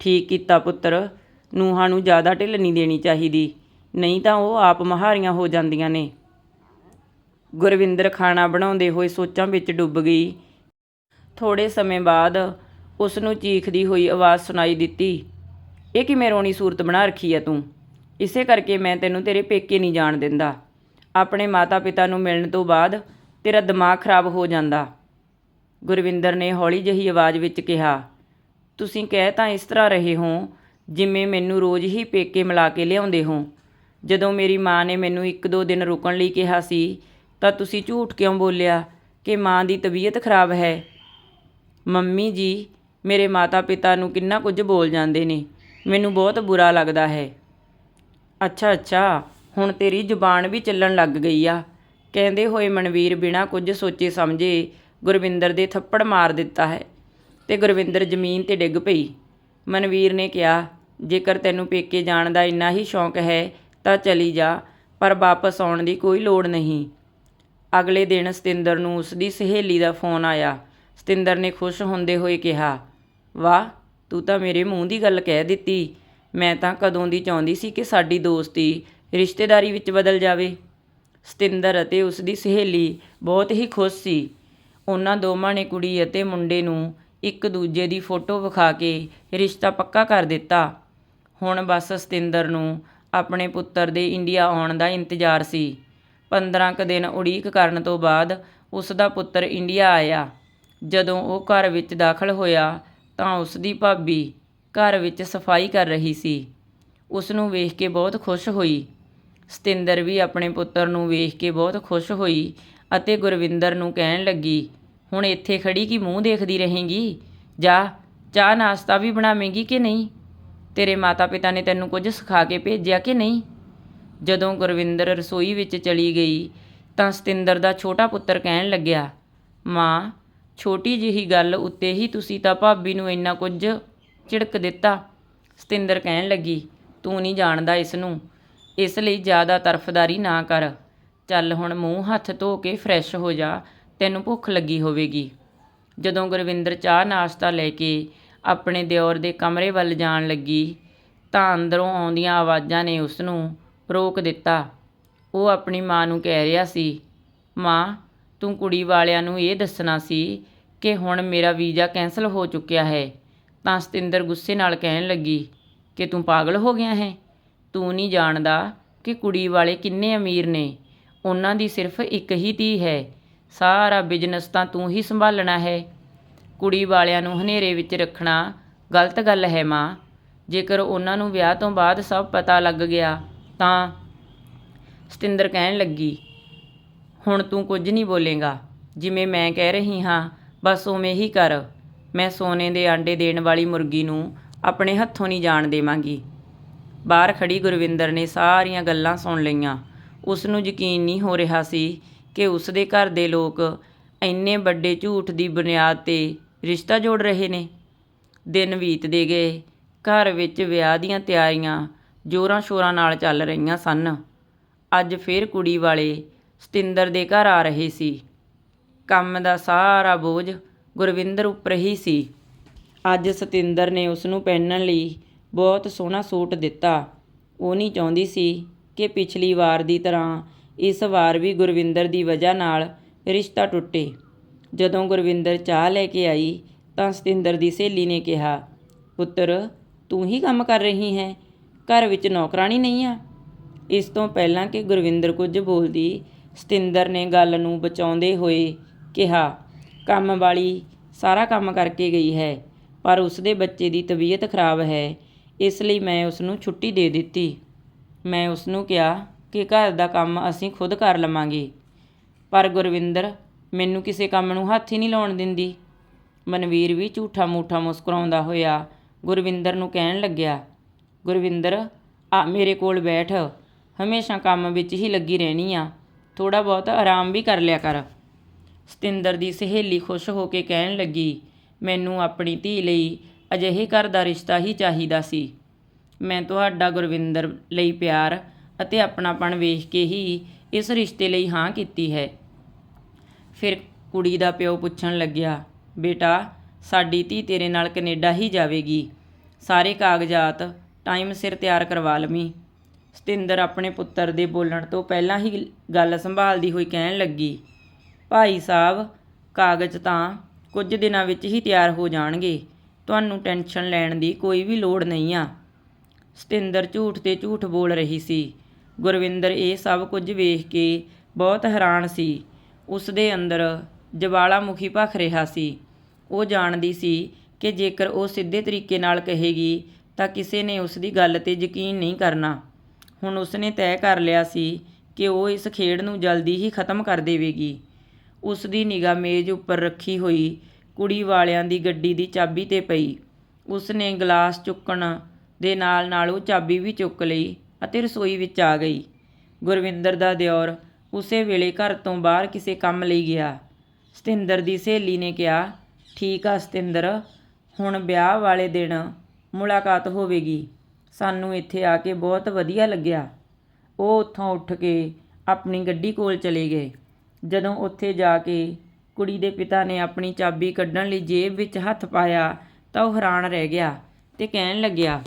ਠੀਕ ਕੀਤਾ ਪੁੱਤਰ, ਨੂੰਹਾਂ ਨੂੰ ਜ਼ਿਆਦਾ ਢਿੱਲ ਨਹੀਂ ਦੇਣੀ ਚਾਹੀਦੀ, ਨਹੀਂ ਤਾਂ ਉਹ ਆਪ ਮਹਾਰੀਆਂ ਹੋ ਜਾਂਦੀਆਂ ਨੇ। ਗੁਰਵਿੰਦਰ ਖਾਣਾ ਬਣਾਉਂਦੇ ਹੋਏ ਸੋਚਾਂ ਵਿੱਚ ਡੁੱਬ ਗਈ। ਥੋੜੇ ਸਮੇਂ ਬਾਅਦ ਉਸ ਨੂੰ ਚੀਖਦੀ ਹੋਈ ਆਵਾਜ਼ ਸੁਣਾਈ ਦਿੱਤੀ, ਇਹ ਕਿਵੇਂ ਰੋਣੀ ਸੂਰਤ ਬਣਾ ਰੱਖੀ ਹੈ ਤੂੰ? ਇਸੇ ਕਰਕੇ ਮੈਂ ਤੈਨੂੰ ਤੇਰੇ ਪੇਕੇ ਨਹੀਂ ਜਾਣ ਦਿੰਦਾ। ਆਪਣੇ ਮਾਤਾ-ਪਿਤਾ ਨੂੰ ਮਿਲਣ ਤੋਂ ਬਾਅਦ ਤੇਰਾ ਦਿਮਾਗ ਖਰਾਬ ਹੋ ਜਾਂਦਾ। ਗੁਰਵਿੰਦਰ ਨੇ ਹੌਲੀ ਜਿਹੀ ਆਵਾਜ਼ ਵਿੱਚ ਕਿਹਾ, ਤੁਸੀਂ ਕਹਿ ਤਾਂ ਇਸ ਤਰ੍ਹਾਂ ਰਹੇ ਹੋ ਜਿਵੇਂ ਮੈਨੂੰ ਰੋਜ਼ ਹੀ ਪੇਕੇ ਮਿਲਾ ਕੇ ਲਿਆਉਂਦੇ ਹੋ। ਜਦੋਂ ਮੇਰੀ ਮਾਂ ਨੇ ਮੈਨੂੰ ਇੱਕ ਦੋ ਦਿਨ ਰੁਕਣ ਲਈ ਕਿਹਾ ਸੀ, ਤਾਂ ਤੁਸੀਂ ਝੂਠ ਕਿਉਂ ਬੋਲਿਆ ਕਿ ਮਾਂ ਦੀ ਤਬੀਅਤ ਖਰਾਬ ਹੈ? ਮੰਮੀ ਜੀ, ਮੇਰੇ ਮਾਤਾ-ਪਿਤਾ ਨੂੰ ਕਿੰਨਾ ਕੁਝ ਬੋਲ ਜਾਂਦੇ ਨੇ। ਮੈਨੂੰ ਬਹੁਤ ਬੁਰਾ ਲੱਗਦਾ ਹੈ। ਅੱਛਾ ਅੱਛਾ, ਹੁਣ ਤੇਰੀ ਜ਼ੁਬਾਨ ਵੀ ਚੱਲਣ ਲੱਗ ਗਈ ਆ। ਕਹਿੰਦੇ ਹੋਏ ਮਨਵੀਰ ਬਿਨਾਂ ਕੁਝ ਸੋਚੇ ਸਮਝੇ ਗੁਰਵਿੰਦਰ ਦੇ ਥੱਪੜ ਮਾਰ ਦਿੱਤਾ ਹੈ ਤੇ ਗੁਰਵਿੰਦਰ ਜ਼ਮੀਨ ਤੇ ਡਿੱਗ ਪਈ। ਮਨਵੀਰ ਨੇ ਕਿਹਾ, ਜੇਕਰ ਤੈਨੂੰ ਪੇਕੇ ਜਾਣ ਦਾ ਇੰਨਾ ਹੀ ਸ਼ੌਂਕ ਹੈ, ਤਾਂ ਚਲੀ ਜਾ, ਪਰ ਵਾਪਸ ਆਉਣ ਦੀ ਕੋਈ ਲੋੜ ਨਹੀਂ। ਅਗਲੇ ਦਿਨ ਸਤਿੰਦਰ ਨੂੰ ਉਸ ਦੀ ਸਹੇਲੀ ਦਾ ਫੋਨ ਆਇਆ। ਸਤਿੰਦਰ ਨੇ ਖੁਸ਼ ਹੁੰਦੇ ਹੋਏ ਕਿਹਾ, ਵਾਹ, ਤੂੰ ਤਾਂ ਮੇਰੇ ਮੂੰਹ ਦੀ ਗੱਲ ਕਹਿ ਦਿੱਤੀ। ਮੈਂ ਤਾਂ ਕਦੋਂ ਦੀ ਚਾਹੁੰਦੀ ਸੀ ਕਿ ਸਾਡੀ ਦੋਸਤੀ ਰਿਸ਼ਤੇਦਾਰੀ ਵਿੱਚ ਬਦਲ ਜਾਵੇ। ਸਤਿੰਦਰ ਅਤੇ ਉਸ ਦੀ ਸਹੇਲੀ ਬਹੁਤ ਹੀ ਖੁਸ਼ ਸੀ। ਉਹਨਾਂ ਦੋਵਾਂ ਨੇ ਕੁੜੀ ਅਤੇ ਮੁੰਡੇ ਨੂੰ ਇੱਕ ਦੂਜੇ ਦੀ ਫੋਟੋ ਵਿਖਾ ਕੇ ਰਿਸ਼ਤਾ ਪੱਕਾ ਕਰ ਦਿੱਤਾ। ਹੁਣ ਬਸ ਸਤਿੰਦਰ ਨੂੰ ਆਪਣੇ ਪੁੱਤਰ ਦੇ ਇੰਡੀਆ ਆਉਣ ਦਾ ਇੰਤਜ਼ਾਰ ਸੀ। 15 ਕੁ ਦਿਨ ਉਡੀਕ ਕਰਨ ਤੋਂ ਬਾਅਦ ਉਸ ਦਾ ਪੁੱਤਰ ਇੰਡੀਆ ਆਇਆ। ਜਦੋਂ ਉਹ ਘਰ ਵਿੱਚ ਦਾਖਲ ਹੋਇਆ ਤਾਂ ਉਸ ਦੀ ਭਾਬੀ ਘਰ ਵਿੱਚ ਸਫ਼ਾਈ ਕਰ ਰਹੀ ਸੀ। ਉਸ ਨੂੰ ਵੇਖ ਕੇ ਬਹੁਤ ਖੁਸ਼ ਹੋਈ। ਸਤਿੰਦਰ ਵੀ ਆਪਣੇ ਪੁੱਤਰ ਨੂੰ ਵੇਖ ਕੇ ਬਹੁਤ ਖੁਸ਼ ਹੋਈ ਅਤੇ ਗੁਰਵਿੰਦਰ ਨੂੰ ਕਹਿਣ ਲੱਗੀ, ਹੁਣ ਇੱਥੇ ਖੜੀ ਕੀ ਮੂੰਹ ਦੇਖਦੀ ਰਹੇਂਗੀ? ਜਾ, ਚਾਹ ਨਾਸ਼ਤਾ ਵੀ ਬਣਾਵੇਂਗੀ ਕਿ ਨਹੀਂ? ਤੇਰੇ ਮਾਤਾ-ਪਿਤਾ ਨੇ ਤੈਨੂੰ ਕੁਝ ਸਿਖਾ ਕੇ ਭੇਜਿਆ ਕਿ ਨਹੀਂ? ਜਦੋਂ ਗੁਰਵਿੰਦਰ ਰਸੋਈ ਵਿੱਚ ਚਲੀ ਗਈ ਤਾਂ ਸਤਿੰਦਰ ਦਾ ਛੋਟਾ ਪੁੱਤਰ ਕਹਿਣ ਲੱਗਿਆ, ਮਾਂ, ਛੋਟੀ ਜਿਹੀ ਗੱਲ ਉੱਤੇ ਹੀ ਤੁਸੀਂ ਤਾਂ ਭਾਬੀ ਨੂੰ ਇੰਨਾ ਕੁਝ ਝਿੜਕ ਦਿੱਤਾ। ਸਤਿੰਦਰ ਕਹਿਣ ਲੱਗੀ, ਤੂੰ ਨਹੀਂ ਜਾਣਦਾ ਇਸ ਨੂੰ ਇਸ ਲਈ ਜ਼ਿਆਦਾ ਤਰਫਦਾਰੀ ਨਾ ਕਰ। ਚੱਲ ਹੁਣ ਮੂੰਹ ਹੱਥ ਧੋ ਕੇ ਫਰੈਸ਼ ਹੋ ਜਾ। ਤੈਨੂੰ ਭੁੱਖ ਲੱਗੀ ਹੋਵੇਗੀ ਜਦੋਂ ਗੁਰਵਿੰਦਰ ਚਾਹ ਨਾਸ਼ਤਾ ਲੈ ਕੇ ਆਪਣੇ ਦਿਓਰ ਦੇ ਕਮਰੇ ਵੱਲ ਜਾਣ ਲੱਗੀ, ਤਾਂ ਅੰਦਰੋਂ ਆਉਂਦੀਆਂ ਆਵਾਜ਼ਾਂ ਨੇ ਉਸ ਨੂੰ ਰੋਕ ਦਿੱਤਾ। ਉਹ ਆਪਣੀ ਮਾਂ ਨੂੰ ਕਹਿ ਰਿਹਾ ਸੀ, ਮਾਂ, ਤੂੰ ਕੁੜੀ ਵਾਲਿਆਂ ਨੂੰ ਇਹ ਦੱਸਣਾ ਸੀ ਕਿ ਹੁਣ ਮੇਰਾ ਵੀਜ਼ਾ ਕੈਂਸਲ ਹੋ ਚੁੱਕਿਆ ਹੈ। ਤਾਂ ਸਤਿੰਦਰ ਗੁੱਸੇ ਨਾਲ ਕਹਿਣ ਲੱਗੀ, ਕਿ ਤੂੰ ਪਾਗਲ ਹੋ ਗਿਆ ਹੈ? ਤੂੰ ਨਹੀਂ ਜਾਣਦਾ ਕਿ ਕੁੜੀ ਵਾਲੇ ਕਿੰਨੇ ਅਮੀਰ ਨੇ। ਉਹਨਾਂ ਦੀ ਸਿਰਫ ਇੱਕ ਹੀ ਧੀ ਹੈ। ਸਾਰਾ ਬਿਜ਼ਨਸ ਤਾਂ ਤੂੰ ਹੀ ਸੰਭਾਲਣਾ ਹੈ। ਕੁੜੀ ਵਾਲਿਆਂ ਨੂੰ ਹਨੇਰੇ ਵਿੱਚ ਰੱਖਣਾ ਗਲਤ ਗੱਲ ਹੈ, ਮਾਂ। ਜੇਕਰ ਉਹਨਾਂ ਨੂੰ ਵਿਆਹ ਤੋਂ ਬਾਅਦ ਸਭ ਪਤਾ ਲੱਗ ਗਿਆ, ਤਾਂ ਸਤਿੰਦਰ ਕਹਿਣ ਲੱਗੀ, ਹੁਣ ਤੂੰ ਕੁਝ ਨਹੀਂ ਬੋਲੇਗਾ। ਜਿਵੇਂ ਮੈਂ ਕਹਿ ਰਹੀ ਹਾਂ, ਬਸ ਉਵੇਂ ਹੀ ਕਰ। ਮੈਂ ਸੋਨੇ ਦੇ ਆਂਡੇ ਦੇਣ ਵਾਲੀ ਮੁਰਗੀ ਨੂੰ ਆਪਣੇ ਹੱਥੋਂ ਨਹੀਂ ਜਾਣ ਦੇਵਾਂਗੀ। ਬਾਹਰ ਖੜੀ ਗੁਰਵਿੰਦਰ ਨੇ ਸਾਰੀਆਂ ਗੱਲਾਂ ਸੁਣ ਲਈਆਂ। ਉਸ ਨੂੰ ਯਕੀਨ ਨਹੀਂ ਹੋ ਰਿਹਾ ਸੀ ਕਿ ਉਸ ਦੇ ਘਰ ਦੇ ਲੋਕ ਇੰਨੇ ਵੱਡੇ ਝੂਠ ਦੀ ਬੁਨਿਆਦ ਤੇ ਰਿਸ਼ਤਾ ਜੋੜ ਰਹੇ ਨੇ। ਦਿਨ ਬੀਤਦੇ ਗਏ, ਘਰ ਵਿੱਚ ਵਿਆਹ ਦੀਆਂ ਤਿਆਰੀਆਂ ਜ਼ੋਰਾਂ ਸ਼ੋਰਾਂ ਨਾਲ ਚੱਲ ਰਹੀਆਂ ਸਨ। ਅੱਜ ਫੇਰ ਕੁੜੀ ਵਾਲੇ ਸਤਿੰਦਰ ਦੇ ਘਰ ਆ ਰਹੇ ਸੀ। ਕੰਮ ਦਾ ਸਾਰਾ ਬੋਝ ਗੁਰਵਿੰਦਰ ਉੱਪਰ ਹੀ ਸੀ। ਅੱਜ ਸਤਿੰਦਰ ਨੇ ਉਸ ਨੂੰ ਪਹਿਨਣ ਲਈ ਬਹੁਤ ਸੋਹਣਾ ਸੂਟ ਦਿੱਤਾ। ਉਹ ਨਹੀਂ ਚਾਹੁੰਦੀ ਸੀ ਕਿ ਪਿਛਲੀ ਵਾਰ ਦੀ ਤਰ੍ਹਾਂ ਇਸ ਵਾਰ ਵੀ ਗੁਰਵਿੰਦਰ ਦੀ ਵਜ੍ਹਾ ਨਾਲ ਰਿਸ਼ਤਾ ਟੁੱਟੇ। ਜਦੋਂ ਗੁਰਵਿੰਦਰ ਚਾਹ ਲੈ ਕੇ ਆਈ ਤਾਂ ਸਤਿੰਦਰ ਦੀ ਸਹੇਲੀ ਨੇ ਕਿਹਾ, ਪੁੱਤਰ, ਤੂੰ ਹੀ ਕੰਮ ਕਰ ਰਹੀ ਹੈ? ਘਰ ਵਿੱਚ ਨੌਕਰਾਨੀ ਨਹੀਂ ਆ? ਇਸ ਤੋਂ ਪਹਿਲਾਂ ਕਿ ਗੁਰਵਿੰਦਰ ਕੁਝ ਬੋਲਦੀ, ਸਤਿੰਦਰ ਨੇ ਗੱਲ ਨੂੰ ਬਚਾਉਂਦੇ ਹੋਏ ਕਿਹਾ ਕੰਮ ਵਾਲੀ ਸਾਰਾ ਕੰਮ ਕਰਕੇ ਗਈ ਹੈ, ਪਰ ਉਸਦੇ ਬੱਚੇ ਦੀ ਤਬੀਅਤ ਖਰਾਬ ਹੈ, ਇਸ ਲਈ ਮੈਂ ਉਸ ਨੂੰ ਛੁੱਟੀ ਦੇ ਦਿੱਤੀ। ਮੈਂ ਉਸ ਨੂੰ ਕਿਹਾ ਕਿ ਘਰ ਦਾ ਕੰਮ ਅਸੀਂ ਖੁਦ ਕਰ ਲਵਾਂਗੇ, ਪਰ ਗੁਰਵਿੰਦਰ ਮੈਨੂੰ ਕਿਸੇ ਕੰਮ ਨੂੰ ਹੱਥ ਹੀ ਨਹੀਂ ਲਾਉਣ ਦਿੰਦੀ। ਮਨਵੀਰ ਵੀ ਝੂਠਾ ਮੂਠਾ ਮੁਸਕਰਾਉਂਦਾ ਹੋਇਆ ਗੁਰਵਿੰਦਰ ਨੂੰ ਕਹਿਣ ਲੱਗਿਆ, ਗੁਰਵਿੰਦਰ, ਆ ਮੇਰੇ ਕੋਲ ਬੈਠ, ਹਮੇਸ਼ਾ ਕੰਮ ਵਿੱਚ ਹੀ ਲੱਗੀ ਰਹਿਣੀ ਆ ਥੋੜਾ ਬਹੁਤ ਆਰਾਮ ਵੀ ਕਰ ਲਿਆ ਕਰ। ਸਤਿੰਦਰ ਦੀ ਸਹੇਲੀ ਖੁਸ਼ ਹੋ ਕੇ ਕਹਿਣ ਲੱਗੀ, ਮੈਨੂੰ ਆਪਣੀ ਧੀ ਲਈ ਅਜਿਹੇ ਘਰ ਦਾ ਰਿਸ਼ਤਾ ਹੀ ਚਾਹੀਦਾ ਸੀ। ਮੈਂ ਤੁਹਾਡਾ ਗੁਰਵਿੰਦਰ ਲਈ ਪਿਆਰ ਅਤੇ ਆਪਣਾਪਣ ਵੇਖ ਕੇ ਹੀ ਇਸ ਰਿਸ਼ਤੇ ਲਈ ਹਾਂ ਕੀਤੀ ਹੈ। ਫਿਰ ਕੁੜੀ ਦਾ ਪਿਓ ਪੁੱਛਣ ਲੱਗਿਆ, ਬੇਟਾ, ਸਾਡੀ ਧੀ ਤੇਰੇ ਨਾਲ ਕੈਨੇਡਾ ਹੀ ਜਾਵੇਗੀ। ਸਾਰੇ ਕਾਗਜ਼ਾਤ ਟਾਈਮ ਸਿਰ ਤਿਆਰ ਕਰਵਾ ਲਵੀਂ। ਸਤਿੰਦਰ ਆਪਣੇ ਪੁੱਤਰ ਦੇ ਬੋਲਣ ਤੋਂ ਪਹਿਲਾਂ ਹੀ ਗੱਲ ਸੰਭਾਲਦੀ ਹੋਈ ਕਹਿਣ ਲੱਗੀ ਭਾਈ ਸਾਹਿਬ, ਕਾਗਜ਼ ਤਾਂ ਕੁਝ ਦਿਨਾਂ ਵਿੱਚ ਹੀ ਤਿਆਰ ਹੋ ਜਾਣਗੇ। ਤੁਹਾਨੂੰ ਟੈਨਸ਼ਨ ਲੈਣ ਦੀ ਕੋਈ ਵੀ ਲੋੜ ਨਹੀਂ ਆ। ਸਤਿੰਦਰ ਝੂਠ ਤੇ ਝੂਠ ਬੋਲ ਰਹੀ ਸੀ। ਗੁਰਵਿੰਦਰ ਇਹ ਸਭ ਕੁਝ ਵੇਖ ਕੇ ਬਹੁਤ ਹੈਰਾਨ ਸੀ। ਉਸ ਦੇ ਅੰਦਰ ਜਵਾਲਾਮੁਖੀ ਭਖ ਰਿਹਾ ਸੀ। ਉਹ ਜਾਣਦੀ ਸੀ ਕਿ ਜੇਕਰ ਉਹ ਸਿੱਧੇ ਤਰੀਕੇ ਨਾਲ ਕਹੇਗੀ ਤਾਂ ਕਿਸੇ ਨੇ ਉਸ ਦੀ ਗੱਲ ਤੇ ਯਕੀਨ ਨਹੀਂ ਕਰਨਾ। ਹੁਣ ਉਸਨੇ ਤੈਅ ਕਰ ਲਿਆ ਸੀ ਕਿ ਉਹ ਇਸ ਖੇਡ ਨੂੰ ਜਲਦੀ ਹੀ ਖਤਮ ਕਰ ਦੇਵੇਗੀ। ਉਸ ਦੀ ਨਿਗਾਹ ਮੇਜ਼ ਉੱਪਰ ਰੱਖੀ ਹੋਈ ਕੁੜੀ ਵਾਲਿਆਂ ਦੀ ਗੱਡੀ ਦੀ ਚਾਬੀ ਤੇ ਪਈ। ਉਸਨੇ ਗਲਾਸ ਚੁੱਕਣ ਦੇ ਨਾਲ ਨਾਲ ਉਹ ਚਾਬੀ ਵੀ ਚੁੱਕ ਲਈ ਅਤੇ ਰਸੋਈ ਵਿੱਚ ਆ ਗਈ। ਗੁਰਵਿੰਦਰ ਦਾ ਦਿਓਰ ਉਸੇ ਵੇਲੇ ਘਰ ਤੋਂ ਬਾਹਰ ਕਿਸੇ ਕੰਮ ਲਈ ਗਿਆ। ਸਤਿੰਦਰ ਦੀ ਸਹੇਲੀ ਨੇ ਕਿਹਾ, ਠੀਕ ਆ ਸਤਿੰਦਰ, ਹੁਣ ਵਿਆਹ ਵਾਲੇ ਦਿਨ ਮੁਲਾਕਾਤ ਹੋਵੇਗੀ। ਸਾਨੂੰ ਇੱਥੇ ਆ ਕੇ ਬਹੁਤ ਵਧੀਆ ਲੱਗਿਆ। ਉਹ ਉੱਥੋਂ ਉੱਠ ਕੇ ਆਪਣੀ ਗੱਡੀ ਕੋਲ ਚਲੇ ਗਏ। ਜਦੋਂ ਉੱਥੇ ਜਾ ਕੇ ਕੁੜੀ ਦੇ ਪਿਤਾ ਨੇ ਆਪਣੀ ਚਾਬੀ ਕੱਢਣ ਲਈ ਜੇਬ ਵਿੱਚ ਹੱਥ ਪਾਇਆ ਤਾਂ ਉਹ ਹੈਰਾਨ ਰਹਿ ਗਿਆ ਤੇ ਕਹਿਣ ਲੱਗਿਆ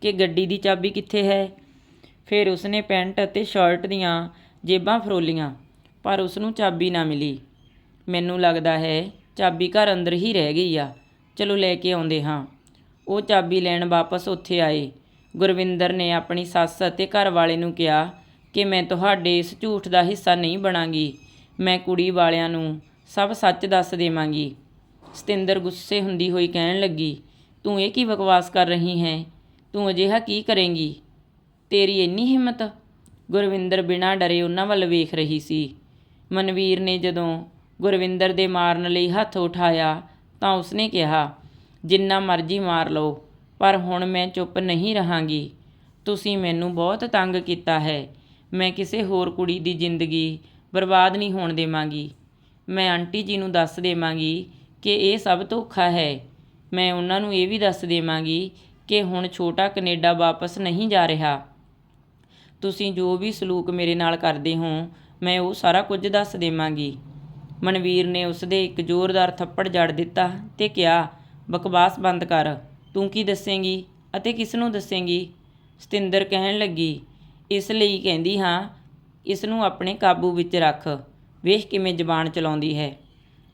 ਕਿ ਗੱਡੀ ਦੀ ਚਾਬੀ ਕਿੱਥੇ ਹੈ? ਫਿਰ ਉਸਨੇ ਪੈਂਟ ਅਤੇ ਸ਼ਰਟ ਦੀਆਂ ਜੇਬਾਂ ਫਰੋਲੀਆਂ, ਪਰ ਉਸ ਨੂੰ ਚਾਬੀ ਨਾ ਮਿਲੀ। ਮੈਨੂੰ ਲੱਗਦਾ ਹੈ ਚਾਬੀ ਘਰ ਅੰਦਰ ਹੀ ਰਹਿ ਗਈ ਆ। ਚਲੋ ਲੈ ਕੇ ਆਉਂਦੇ ਹਾਂ। ਉਹ ਚਾਬੀ ਲੈਣ ਵਾਪਸ ਉੱਥੇ ਆਏ। ਗੁਰਵਿੰਦਰ ਨੇ ਆਪਣੀ ਸੱਸ ਅਤੇ ਘਰ ਵਾਲੇ ਨੂੰ ਕਿਹਾ ਕਿ ਮੈਂ ਤੁਹਾਡੇ ਇਸ ਝੂਠ ਦਾ ਹਿੱਸਾ ਨਹੀਂ ਬਣਾਂਗੀ। ਮੈਂ ਕੁੜੀ ਵਾਲਿਆਂ ਨੂੰ ਸਭ ਸੱਚ ਦੱਸ ਦੇਵਾਂਗੀ। ਸਤਿੰਦਰ ਗੁੱਸੇ ਹੁੰਦੀ ਹੋਈ ਕਹਿਣ ਲੱਗੀ, ਤੂੰ ਇਹ ਕੀ ਬਕਵਾਸ ਕਰ ਰਹੀ ਹੈ? ਤੂੰ ਅਜਿਹਾ ਕੀ ਕਰੇਂਗੀ? ਤੇਰੀ ਇੰਨੀ ਹਿੰਮਤ? ਗੁਰਵਿੰਦਰ ਬਿਨਾਂ ਡਰੇ ਉਹਨਾਂ ਵੱਲ ਵੇਖ ਰਹੀ ਸੀ। ਮਨਵੀਰ ਨੇ ਜਦੋਂ ਗੁਰਵਿੰਦਰ ਦੇ ਮਾਰਨ ਲਈ ਹੱਥ ਉਠਾਇਆ ਤਾਂ ਉਸਨੇ ਕਿਹਾ, ਜਿੰਨਾ ਮਰਜ਼ੀ ਮਾਰ ਲਓ, ਪਰ ਹੁਣ ਮੈਂ ਚੁੱਪ ਨਹੀਂ ਰਹਾਂਗੀ। ਤੁਸੀਂ ਮੈਨੂੰ ਬਹੁਤ ਤੰਗ ਕੀਤਾ ਹੈ। ਮੈਂ ਕਿਸੇ ਹੋਰ ਕੁੜੀ ਦੀ ਜ਼ਿੰਦਗੀ ਬਰਬਾਦ ਨਹੀਂ ਹੋਣ ਦੇਵਾਂਗੀ। ਮੈਂ ਆਂਟੀ ਜੀ ਨੂੰ ਦੱਸ ਦੇਵਾਂਗੀ ਕਿ ਇਹ ਸਭ ਧੋਖਾ ਹੈ। ਮੈਂ ਉਹਨਾਂ ਨੂੰ ਇਹ ਵੀ ਦੱਸ ਦੇਵਾਂਗੀ ਕਿ ਹੁਣ ਛੋਟਾ ਕੈਨੇਡਾ ਵਾਪਸ ਨਹੀਂ ਜਾ ਰਿਹਾ। ਤੁਸੀਂ ਜੋ ਵੀ ਸਲੂਕ ਮੇਰੇ ਨਾਲ ਕਰਦੇ ਹੋ, ਮੈਂ ਉਹ ਸਾਰਾ ਕੁਝ ਦੱਸ ਦੇਵਾਂਗੀ। ਮਨਵੀਰ ਨੇ ਉਸ ਦੇ ਇੱਕ ਜ਼ੋਰਦਾਰ ਥੱਪੜ ਜੜ ਦਿੱਤਾ ਤੇ ਕਿਹਾ, ਬਕਵਾਸ ਬੰਦ ਕਰ। ਤੂੰ ਕੀ ਦੱਸੇਂਗੀ ਅਤੇ ਕਿਸ ਨੂੰ ਦੱਸੇਂਗੀ? ਸਤਿੰਦਰ ਕਹਿਣ ਲੱਗੀ, ਇਸ ਲਈ ਕਹਿੰਦੀ ਹਾਂ ਇਸ ਨੂੰ ਆਪਣੇ ਕਾਬੂ ਵਿੱਚ ਰੱਖ। ਵੇਖ ਕਿਵੇਂ ਜ਼ਬਾਨ ਚਲਾਉਂਦੀ ਹੈ।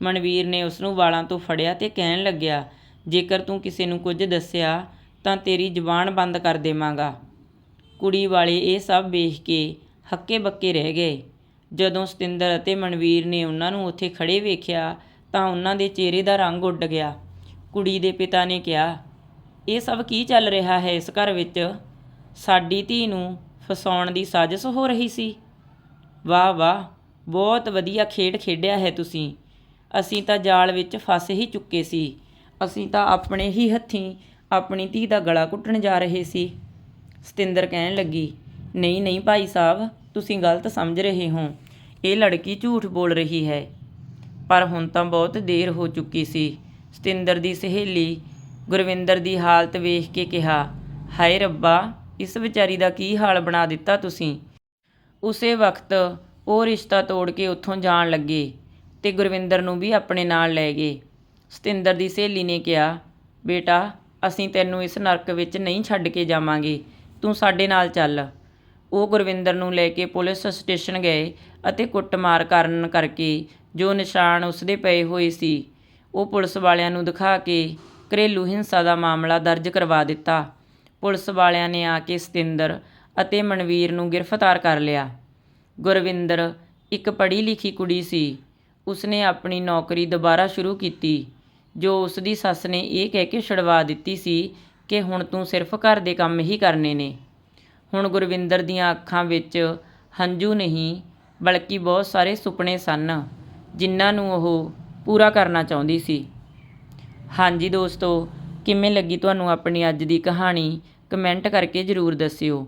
ਮਨਵੀਰ ਨੇ ਉਸ ਨੂੰ ਵਾਲਾਂ ਤੋਂ ਫੜਿਆ ਤੇ ਕਹਿਣ ਲੱਗਿਆ, ਜੇਕਰ ਤੂੰ ਕਿਸੇ ਨੂੰ ਕੁਝ ਦੱਸਿਆ, ਤਾਂ ਤੇਰੀ ਜ਼ਬਾਨ ਬੰਦ ਕਰ ਦੇਵਾਂਗਾ। ਕੁੜੀ ਵਾਲੇ ਇਹ ਸਭ ਵੇਖ ਕੇ ਹੱਕੇ ਬੱਕੇ ਰਹਿ ਗਏ। ਜਦੋਂ ਸਤਿੰਦਰ ਅਤੇ ਮਨਵੀਰ ਨੇ ਉਹਨਾਂ ਨੂੰ ਉੱਥੇ ਖੜੇ ਵੇਖਿਆ, ਤਾਂ ਉਹਨਾਂ ਦੇ ਚਿਹਰੇ ਦਾ ਰੰਗ ਉੱਡ ਗਿਆ। ਕੁੜੀ ਦੇ ਪਿਤਾ ਨੇ ਕਿਹਾ, ਇਹ ਸਭ ਕੀ ਚੱਲ ਰਿਹਾ ਹੈ ਇਸ ਘਰ ਵਿੱਚ? ਸਾਡੀ ਧੀ ਨੂੰ ਫਸਾਉਣ ਦੀ ਸਾਜ਼ਿਸ਼ ਹੋ ਰਹੀ ਸੀ। ਵਾਹ ਵਾਹ, ਬਹੁਤ ਵਧੀਆ ਖੇਡ ਖੇਡਿਆ ਹੈ ਤੁਸੀਂ। ਅਸੀਂ ਤਾਂ ਜਾਲ ਵਿੱਚ ਫਸ ਹੀ ਚੁੱਕੇ ਸੀ। ਅਸੀਂ ਤਾਂ ਆਪਣੇ ਹੀ ਹੱਥੀਂ ਆਪਣੀ ਧੀ ਦਾ ਗਲਾ ਘੁੱਟਣ ਜਾ ਰਹੇ ਸੀ। ਸਤਿੰਦਰ ਕਹਿਣ ਲੱਗੀ, ਨਹੀਂ ਨਹੀਂ ਭਾਈ ਸਾਹਿਬ, ਤੁਸੀਂ ਗਲਤ ਸਮਝ ਰਹੇ ਹੋ। ਇਹ ਲੜਕੀ ਝੂਠ ਬੋਲ ਰਹੀ ਹੈ। ਪਰ ਹੁਣ ਤਾਂ ਬਹੁਤ ਦੇਰ ਹੋ ਚੁੱਕੀ ਸੀ। ਸਤਿੰਦਰ ਦੀ ਸਹੇਲੀ ਗੁਰਵਿੰਦਰ ਦੀ ਹਾਲਤ ਵੇਖ ਕੇ ਕਿਹਾ, ਹਾਏ ਰੱਬਾ, ਇਸ ਵਿਚਾਰੀ ਦਾ ਕੀ ਹਾਲ ਬਣਾ ਦਿੱਤਾ ਤੁਸੀਂ? ਉਸੇ ਵਕਤ ਉਹ ਰਿਸ਼ਤਾ ਤੋੜ ਕੇ ਉੱਥੋਂ ਜਾਣ ਲੱਗੇ ਤੇ ਗੁਰਵਿੰਦਰ ਨੂੰ ਵੀ ਆਪਣੇ ਨਾਲ ਲੈ ਗਏ। ਸਤਿੰਦਰ ਦੀ ਸਹੇਲੀ ਨੇ ਕਿਹਾ, ਬੇਟਾ, ਅਸੀਂ ਤੈਨੂੰ ਇਸ ਨਰਕ ਵਿੱਚ ਨਹੀਂ ਛੱਡ ਕੇ ਜਾਵਾਂਗੇ। ਤੂੰ ਸਾਡੇ ਨਾਲ ਚੱਲ। ਉਹ ਗੁਰਵਿੰਦਰ ਨੂੰ ਲੈ ਕੇ ਪੁਲਿਸ ਸਟੇਸ਼ਨ ਗਏ ਅਤੇ ਕੁੱਟਮਾਰ ਕਰਨ ਕਰਕੇ ਜੋ ਨਿਸ਼ਾਨ ਉਸਦੇ ਪਏ ਹੋਏ ਸੀ, ਉਹ ਪੁਲਿਸ ਵਾਲਿਆਂ ਨੂੰ ਦਿਖਾ ਕੇ ਘਰੇਲੂ ਹਿੰਸਾ ਦਾ ਮਾਮਲਾ ਦਰਜ ਕਰਵਾ ਦਿੱਤਾ। ਪੁਲਿਸ ਵਾਲਿਆਂ ਨੇ ਆ ਕੇ ਸਤਿੰਦਰ ਅਤੇ ਮਨਵੀਰ ਨੂੰ ਗ੍ਰਿਫਤਾਰ ਕਰ ਲਿਆ। ਗੁਰਵਿੰਦਰ ਇੱਕ ਪੜ੍ਹੀ ਲਿਖੀ ਕੁੜੀ ਸੀ। ਉਸਨੇ ਆਪਣੀ ਨੌਕਰੀ ਦੁਬਾਰਾ ਸ਼ੁਰੂ ਕੀਤੀ, ਜੋ ਉਸਦੀ ਸੱਸ ਨੇ ਇਹ ਕਹਿ ਕੇ ਛੁਡਵਾ ਦਿੱਤੀ ਸੀ ਕਿ ਹੁਣ ਤੂੰ ਸਿਰਫ ਘਰ ਦੇ ਕੰਮ ਹੀ ਕਰਨੇ ਨੇ। ਹੁਣ ਗੁਰਵਿੰਦਰ ਦੀਆਂ ਅੱਖਾਂ ਵਿੱਚ ਹੰਝੂ ਨਹੀਂ, ਬਲਕਿ ਬਹੁਤ ਸਾਰੇ ਸੁਪਨੇ ਸਨ, ਜਿਨ੍ਹਾਂ ਨੂੰ ਉਹ ਪੂਰਾ ਕਰਨਾ ਚਾਹੁੰਦੀ ਸੀ। ਹਾਂਜੀ ਦੋਸਤੋ, ਕਿਵੇਂ ਲੱਗੀ ਤੁਹਾਨੂੰ ਆਪਣੀ ਅੱਜ ਦੀ ਕਹਾਣੀ? ਕਮੈਂਟ ਕਰਕੇ ਜ਼ਰੂਰ ਦੱਸਿਓ।